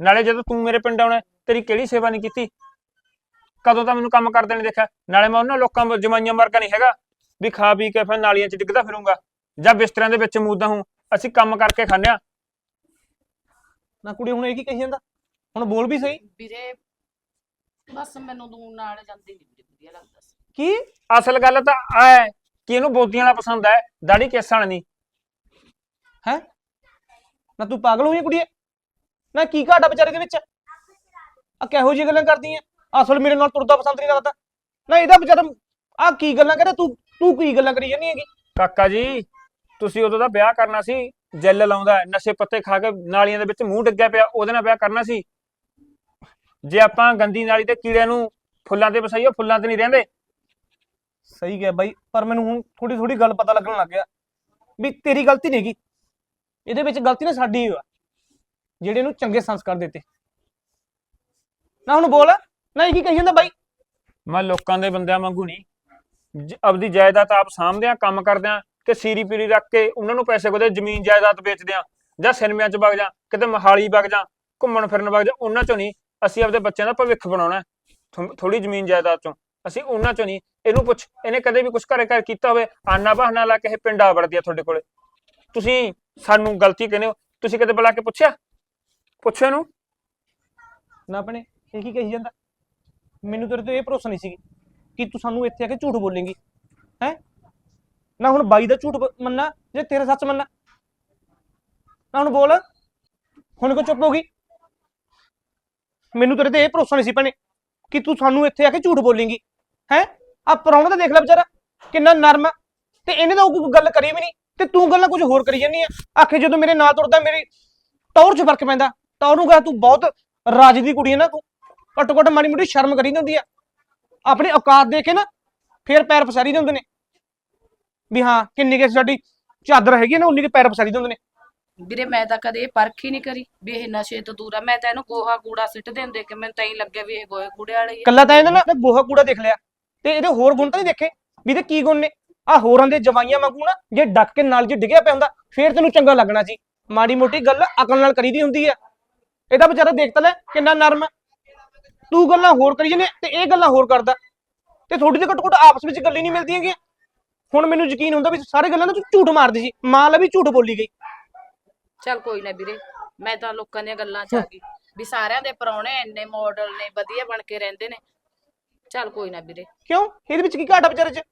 ਨਾਲੇ ਜਦੋਂ ਤੂੰ ਮੇਰੇ ਪਿੰਡ ਆਉਣਾ ਤੇਰੀ ਕਿਹੜੀ ਸੇਵਾ ਨਹੀਂ ਕੀਤੀ? ਕਦੋਂ ਤਾਂ ਮੈਨੂੰ ਕੰਮ ਕਰਦੇ ਨਹੀਂ ਦੇਖਿਆ? ਨਾਲੇ ਮੈਂ ਉਹਨਾਂ ਲੋਕਾਂ ਜਮਾਈਆਂ ਵਰਗਾ ਨਹੀਂ ਹੈਗਾ। ਵੀ ਖਾ ਪੀ ਕੇ ਫਿਰ ਨਾਲੀਆਂ 'ਚ ਡਿੱਗਦਾ ਫਿਰੂੰਗਾ। ਜਾਂ ਬਿਸਤਰਿਆਂ ਦੇ ਵਿੱਚ ਮੂਦਾ ਹੂੰ ਅਸੀਂ ਕੰਮ ਕਰਕੇ ਖਾਂਦੇ ਹਾਂ। ਨਾ ਕੁੜੀ ਹੁਣ ਇਹ ਕੀ ਕਹੀ ਜਾਂਦਾ? ਹੁਣ ਬੋਲ ਵੀ ਸਹੀ। ਵੀਰੇ ਬਸ ਮੈਨੂੰ ਦੂਰ ਨਾਲ ਜਾਂਦੀ ਨਹੀਂ ਵੀਰੇ ਵਧੀਆ ਲੱਗਦਾ ਸੀ। ਕੀ? ਅਸਲ ਗੱਲ ਤਾਂ ਆ ਹੈ ਕਿ ਇਹਨੂੰ ਬੋਦੀਆਂ ਵਾਲਾ ਪਸੰਦ ਹੈ ਦਾੜੀ ਕੇਸਾਂ ਵਾਲਾ ਨਹੀਂ। ਹੈ? ਨਾ ਤੂੰ ਪਾਗਲ ਹੋਈ ਕੁੜੀਏ? ਨਾ ਕੀ ਘਾਟਾ ਵਿਚਾਰੇ ਦੇ ਵਿੱਚ? ਆ ਕਿਹੋ ਜਿਹੀ ਗੱਲਾਂ ਕਰਦੀ ਐ ਅਸਲ ਮੇਰੇ ਨਾਲ ਤੁਰਦਾ ਪਸੰਦ ਨਹੀਂ ਲੱਗਦਾ ਨਾ ਇਹਦਾ ਵਿਚਾਰਾ ਆ ਕੀ ਗੱਲਾਂ ਕਰਦਾ ਤੂੰ ਤੂੰ ਕੀ ਗੱਲਾਂ ਕਰੀ ਜਾਂਦੀ ਹੈਗੀ? ਕਾਕਾ ਜੀ ਤੁਸੀਂ ਉਦੋਂ ਦਾ ਵਿਆਹ ਕਰਨਾ ਸੀ ਜੈਲ ਲਾਉਂਦਾ ਨਸ਼ੇ ਪੱਤੇ ਖਾ ਕੇ ਨਾਲੀਆਂ ਦੇ ਵਿੱਚ ਮੂੰਹ ਡਿੱਗਿਆ ਪਿਆ ਉਹਦੇ ਨਾਲ ਵਿਆਹ ਕਰਨਾ ਸੀ। ਜੇ ਆਪਾਂ ਗੰਦੀ ਨਾਲੀ ਤੇ ਕੀੜਿਆਂ ਨੂੰ ਫੁੱਲਾਂ ਤੇ ਵਸਾਈਏ ਫੁੱਲਾਂ ਤੇ ਨਹੀਂ ਰਹਿੰਦੇ। ਸਹੀ ਗਿਆ ਬਾਈ ਪਰ ਮੈਨੂੰ ਹੁਣ ਥੋੜੀ ਥੋੜੀ ਗੱਲ ਪਤਾ ਲੱਗਣ ਲੱਗ ਗਿਆ ਵੀ ਤੇਰੀ ਗਲਤੀ ਨਹੀਂ ਹੈਗੀ। ਇਹਦੇ ਵਿੱਚ ਗਲਤੀ ਨਾ ਸਾਡੀ ਹੀ ਆ ਜਿਹੜੇ ਇਹਨੂੰ ਚੰਗੇ ਸੰਸਕਾਰ ਦਿੱਤੇ। ਨਾ ਹੁਣ ਬੋਲ ਨਾ ਇਹ ਕੀ ਕਹੀ ਜਾਂਦਾ ਬਾਈ? ਮੈਂ ਲੋਕਾਂ ਦੇ ਬੰਦਿਆਂ ਵਾਂਗੂ ਨਹੀਂ। ਜ- ਆਪਦੀ ਜਾਇਦਾਦ ਆਪ ਸਾਂਭਦੇ ਆ ਕੰਮ ਕਰਦੇ ਆ ਕਿ ਸੀਰੀ ਪੀਰੀ ਰੱਖ ਕੇ ਉਹਨਾਂ ਨੂੰ ਪੈਸੇ ਕੋਦੇ ਜ਼ਮੀਨ ਜਾਇਦਾਦ ਵੇਚਦੇ ਆ ਜਾਂ ਸਿਨੇਮਿਆਂ 'ਚ ਵਗ ਜਾ ਕਿਤੇ ਮਹਾਲੀ ਵਗ ਜਾ ਘੁੰਮਣ ਫਿਰਨ ਵਗ ਜਾ ਉਹਨਾਂ 'ਚੋਂ ਨਹੀਂ। ਅਸੀਂ ਆਪਦੇ ਬੱਚਿਆਂ ਦਾ ਭਵਿੱਖ ਬਣਾਉਣਾ ਥੋੜੀ ਜ਼ਮੀਨ ਜਾਇਦਾਦ 'ਚੋਂ। ਅਸੀਂ ਉਹਨਾਂ 'ਚੋਂ ਨਹੀਂ। ਇਹਨੂੰ ਪੁੱਛ। ਇਹਨੇ ਕਦੇ ਵੀ ਕੁਝ ਘਰੇ ਘਰ ਕੀਤਾ ਹੋਵੇ, ਆਨਾ ਬਹਾਨਾ ਲਾ ਕੇ ਇਹ ਪਿੰਡ ਆ ਵੜਦੀ ਆ ਤੁਹਾਡੇ ਕੋਲੇ। ਤੁਸੀਂ ਸਾਨੂੰ ਗਲਤੀ ਕਹਿੰਦੇ ਹੋ। ਤੁਸੀਂ ਕਦੇ ਬੁਲਾ ਕੇ ਪੁੱਛਿਆ? ਪੁੱਛਿਆ ਇਹਨੂੰ ਨਾ ਆਪਣੇ ਇਹ ਕੀ ਕਹੀ ਜਾਂਦਾ? ਮੈਨੂੰ ਤੇਰੇ ਤੇ ਇਹ ਭਰੋਸਾ ਨਹੀਂ ਸੀ ਕਿ ਤੂੰ ਸਾਨੂੰ ਇੱਥੇ ਆ ਕੇ ਝੂਠ ਬੋਲੇਂਗੀ। ਹੈ? ਨਾ ਹੁਣ ਬਾਈ ਦਾ ਝੂਠ ਮੰਨਣਾ, ਜੇ ਤੇਰਾ ਸੱਚ ਮੰਨਣਾ। ਨਾ ਹੁਣ ਬੋਲ। ਹੁਣ ਕੋ ਚੁੱਪ ਹੋ ਗਈ? ਮੈਨੂੰ ਤੇਰੇ ਤੇ ਇਹ ਭਰੋਸਾ ਨਹੀਂ ਸੀ ਭੈਣੇ ਕਿ ਤੂੰ ਸਾਨੂੰ ਇੱਥੇ ਆ ਕੇ ਝੂਠ ਬੋਲੇਂਗੀ, ਹੈ? ਆ ਪ੍ਰਾਹੁਣਾ ਤਾਂ ਦੇਖ ਲੈ ਵਿਚਾਰਾ, ਕਿੰਨਾ ਨਰਮ ਆ। ਤੇ ਇਹਨੇ ਤਾਂ ਕੋਈ ਗੱਲ ਕਰੀ ਵੀ ਨਹੀਂ, ਤੇ ਤੂੰ ਗੱਲਾਂ ਕੁਝ ਹੋਰ ਕਰੀ ਜਾਂਦੀ ਆ। ਆਖੇ ਜਦੋਂ ਮੇਰੇ ਨਾਲ ਤੁਰਦਾ, ਮੇਰੀ ਟੌਰ 'ਚ ਫ਼ਰਕ ਪੈਂਦਾ। ਟੌਰ ਨੂੰ ਕਹਾ, ਤੂੰ ਬਹੁਤ ਰਾਜ ਦੀ ਕੁੜੀ ਹੈ ਨਾ ਤੂੰ। ਘੱਟੋ ਘੱਟ ਮਾੜੀ ਮੋਟੀ ਸ਼ਰਮ ਕਰੀ ਦੀ ਆ। ਆਪਣੇ ਔਕਾਤ ਦੇ ਕੇ ਨਾ, ਫੇਰ ਪੈਰ ਪਸਾਰੀ ਦੇ ਹੁੰਦੇ ਨੇ। ਵੀ ਹਾਂ, ਕਿੰਨੀ ਕੇ ਸਾਡੀ ਚਾਦਰ ਹੈਗੀ ਆ ਨਾ, ਉਨੀ ਕੇ ਪੈਰ ਪਸਾਰੀ ਦੇ ਹੁੰਦੇ ਨੇ। ਵੀਰੇ ਮੈਂ ਤਾਂ ਕਦੇ ਇਹ ਪਰਖ ਹੀ ਨਹੀਂ ਕਰੀ ਵੀ ਇਹ ਨਸ਼ੇ ਤੋਂ ਦੂਰ ਆ। ਮੈਂ ਤਾਂ ਇਹਨੂੰ ਗੋਹਾ ਕੂੜਾ ਸਿੱਟ ਦਿੰਦੇ ਕਿ ਮੈਨੂੰ ਤਾਂ ਹੀ ਲੱਗਿਆ ਵੀ ਇਹ ਗੋਹੇ ਕੂੜੇ ਵਾਲੀ ਆ। ਕੱਲਾ ਤਾਂ ਇਹਦਾ ਨਾ ਗੋਹਾ ਕੂੜਾ ਦੇਖ ਲਿਆ। ਤੇ ਇਹਦੇ ਹੋਰ ਗੁਣ ਤਾਂ ਨਹੀਂ ਦੇਖੇ? ਵੀ ਇਹਦੇ ਕੀ ਗੁਣ ਨੇ? ਆ ਹੋਰਾਂ ਦੇ ਜਵਾਈਆਂ ਵਾਂਗੂ ਨਾ, ਜੇ ਡੱਕ ਕੇ ਨਾਲ ਜੇ ਡਿੱਗਿਆ ਪਿਆ ਹੁੰਦਾ, ਫੇਰ ਤੈਨੂੰ ਚੰਗਾ ਲੱਗਣਾ ਸੀ। ਮਾੜੀ ਮੋਟੀ ਗੱਲ ਅਕਲ ਨਾਲ ਕਰੀਦੀ ਹੁੰਦੀ ਆ। ਇਹਦਾ ਵਿਚਾਰਾ ਦੇਖ ਤਾਂ ਲੈ, ਕਿੰਨਾ ਨਰਮ ਆ। ਤੂੰ ਗੱਲਾਂ ਹੋਰ ਕਰੀ ਜਾਂਦੇ, ਤੇ ਇਹ ਗੱਲਾਂ ਹੋਰ ਕਰਦਾ। ਤੇ ਥੋੜੀ ਜਿਹੀ ਘੱਟੋ ਘੱਟ ਆਪਸ ਵਿੱਚ ਗੱਲ ਹੀ ਨਹੀਂ ਮਿਲਦੀਆਂ ਹੈਗੀਆਂ ਹੁਣ ਮੈਨੂੰ ਯਕੀਨ ਹੁੰਦਾ ਵੀ ਸਾਰੇ ਗੱਲਾਂ ਨਾ ਤੂੰ ਝੂਠ ਮਾਰਦੀ ਸੀ। ਮਾਂ ਲਾ ਵੀ ਝੂਠ ਬੋਲੀ ਗਈ। ਚੱਲ ਕੋਈ ਨਾ ਵੀਰੇ ਮੈਂ ਤਾਂ ਲੋਕਾਂ ਦੀਆਂ ਗੱਲਾਂ ਚ ਆ ਗਈ ਵੀ ਸਾਰਿਆਂ ਦੇ ਪਰੌਣੇ ਇੰਨੇ ਮਾਡਲ ਨੇ ਵਧੀਆ ਬਣ ਕੇ ਰਹਿੰਦੇ ਨੇ। ਚੱਲ ਕੋਈ ਨਾ ਵੀਰੇ। ਕਿਉਂ? ਇਹਦੇ ਵਿੱਚ ਕੀ ਘਾਟਾ ਵਿਚਾਰੇ 'ਚ?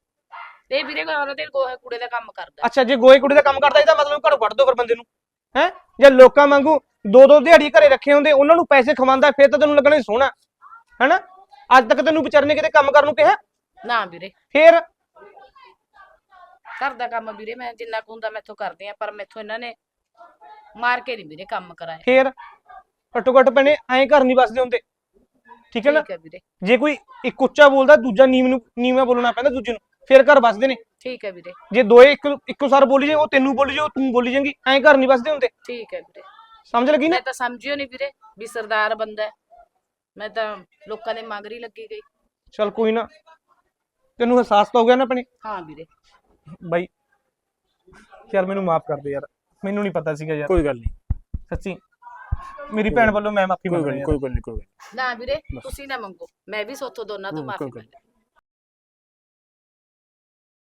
ਇਹ ਵੀਰੇ ਗੱਲ ਤੇ ਗੋਹੇ ਕੂੜੇ ਦਾ ਕੰਮ ਕਰਦਾ। ਅੱਛਾ ਜੇ ਗੋਏ ਕੁੜੀ ਦਾ ਕੰਮ ਕਰਦਾ ਇਹਦਾ ਮਤਲਬ ਘਰੋਂ ਕੱਢ ਦੋ ਫਿਰ ਬੰਦੇ ਨੂੰ। ਹੈ? ਜੇ ਲੋਕਾਂ ਵਾਂਗੂ ਦੋ ਦੋ ਦਿਹਾੜੀ ਘਰੇ ਰੱਖੇ ਹੁੰਦੇ ਉਹਨਾਂ ਨੂੰ ਪੈਸੇ ਖਵਾਉਂਦਾ ਫਿਰ ਤਾਂ ਤੈਨੂੰ ਲੱਗਣਾ ਸੋਹਣਾ। ਹੈਨਾ? ਅੱਜ ਤੱਕ ਤੈਨੂੰ ਵਿਚਾਰੇ ਨੇ ਕਿਤੇ ਕੰਮ ਕਰਨ ਨੂੰ ਕਿਹਾ? ਨਾ ਵੀਰੇ। ਫੇਰ? ਘਰ ਦਾ ਕੰਮ ਵੀਰੇ ਮੈਂ ਜਿੰਨਾ ਕੁ ਹੁੰਦਾ ਮੈਥੋਂ ਕਰਦੀ ਆ ਪਰ ਮੈਥੋਂ ਇਹਨਾਂ ਨੇ ਮਾਰ ਕੇ ਨਹੀਂ ਵੀਰੇ ਕੰਮ ਕਰਾਇਆ ਫੇਰ ਘੱਟੋ ਘੱਟ ਪੈਣੇ ਐਂ ਘਰ ਨਹੀਂ ਵਸਦੇ ਹੁੰਦੇ। ਠੀਕ ਹੈ ਨਾ? ਠੀਕ ਹੈ ਵੀਰੇ। ਜੇ ਕੋਈ ਇੱਕ ਉੱਚਾ ਬੋਲਦਾ ਦੂਜਾ ਨੀਵ ਨੂੰ ਨੀਵਾਂ ਬੋਲਣਾ ਪੈਂਦਾ ਦੂਜੇ ਨੂੰ ਫੇਰ ਘਰ ਵਸਦੇ ਨੇ। ਠੀਕ ਹੈ ਵੀਰੇ। ਜੇ ਦੋਏ ਇੱਕ ਇੱਕੋ ਸਾਰ ਬੋਲੀ ਜੇ ਉਹ ਤੈਨੂੰ ਬੋਲੀ ਜੇ ਉਹ ਤੂੰ ਬੋਲੀ ਜਾਂਗੀ ਐਂ ਘਰ ਨਹੀਂ ਵਸਦੇ ਹੁੰਦੇ। ਠੀਕ ਹੈ ਵੀਰੇ। ਸਮਝ ਲੱਗੀ ਨਾ? ਮੈਂ ਤਾਂ ਸਮਝਿਓ ਨਹੀਂ ਵੀਰੇ ਵੀ ਸਰਦਾਰ ਬੰਦਾ ਹੈ। ਮੈਂ ਤਾਂ ਲੋਕਾਂ ਦੇ ਮਗਰ ਲੱਗੀ ਗਈ। ਚਲ ਕੋਈ ਨਾ। ਤੈਨੂੰ ਅਹਿਸਾਸ ਤਾਂ ਹੋ ਗਿਆ ਨਾ ਆਪਣੇ ਹਾਂ ਵੀਰੇ। ਬਾਈ ਯਾਰ ਮੈਨੂੰ ਮਾਫ ਕਰ ਦੇ ਯਾਰ। ਮੈਨੂੰ ਨਹੀਂ ਪਤਾ ਸੀਗਾ ਯਾਰ। ਕੋਈ ਗੱਲ ਨਹੀਂ। ਸੱਚੀ ਮੇਰੀ ਭੈਣ ਵੱਲੋਂ ਮੈਂ ਮਾਫੀ ਕੋਈ ਮੰਗ ਗੱਲ ਰਿਹਾ ਨਹੀਂ। ਕੋਈ ਗੱਲ ਨਹੀਂ ਕੋਈ ਗੱਲ ਨਾ ਵੀਰੇ ਤੁਸੀਂ ਨਾ ਮੰਗੋ। ਮੈਂ ਵੀ ਸੋਥੋਂ ਦੋਨਾਂ ਤੋਂ ਮਾਫੀ ਕੋਈ ਗੱਲ ਮੰਗ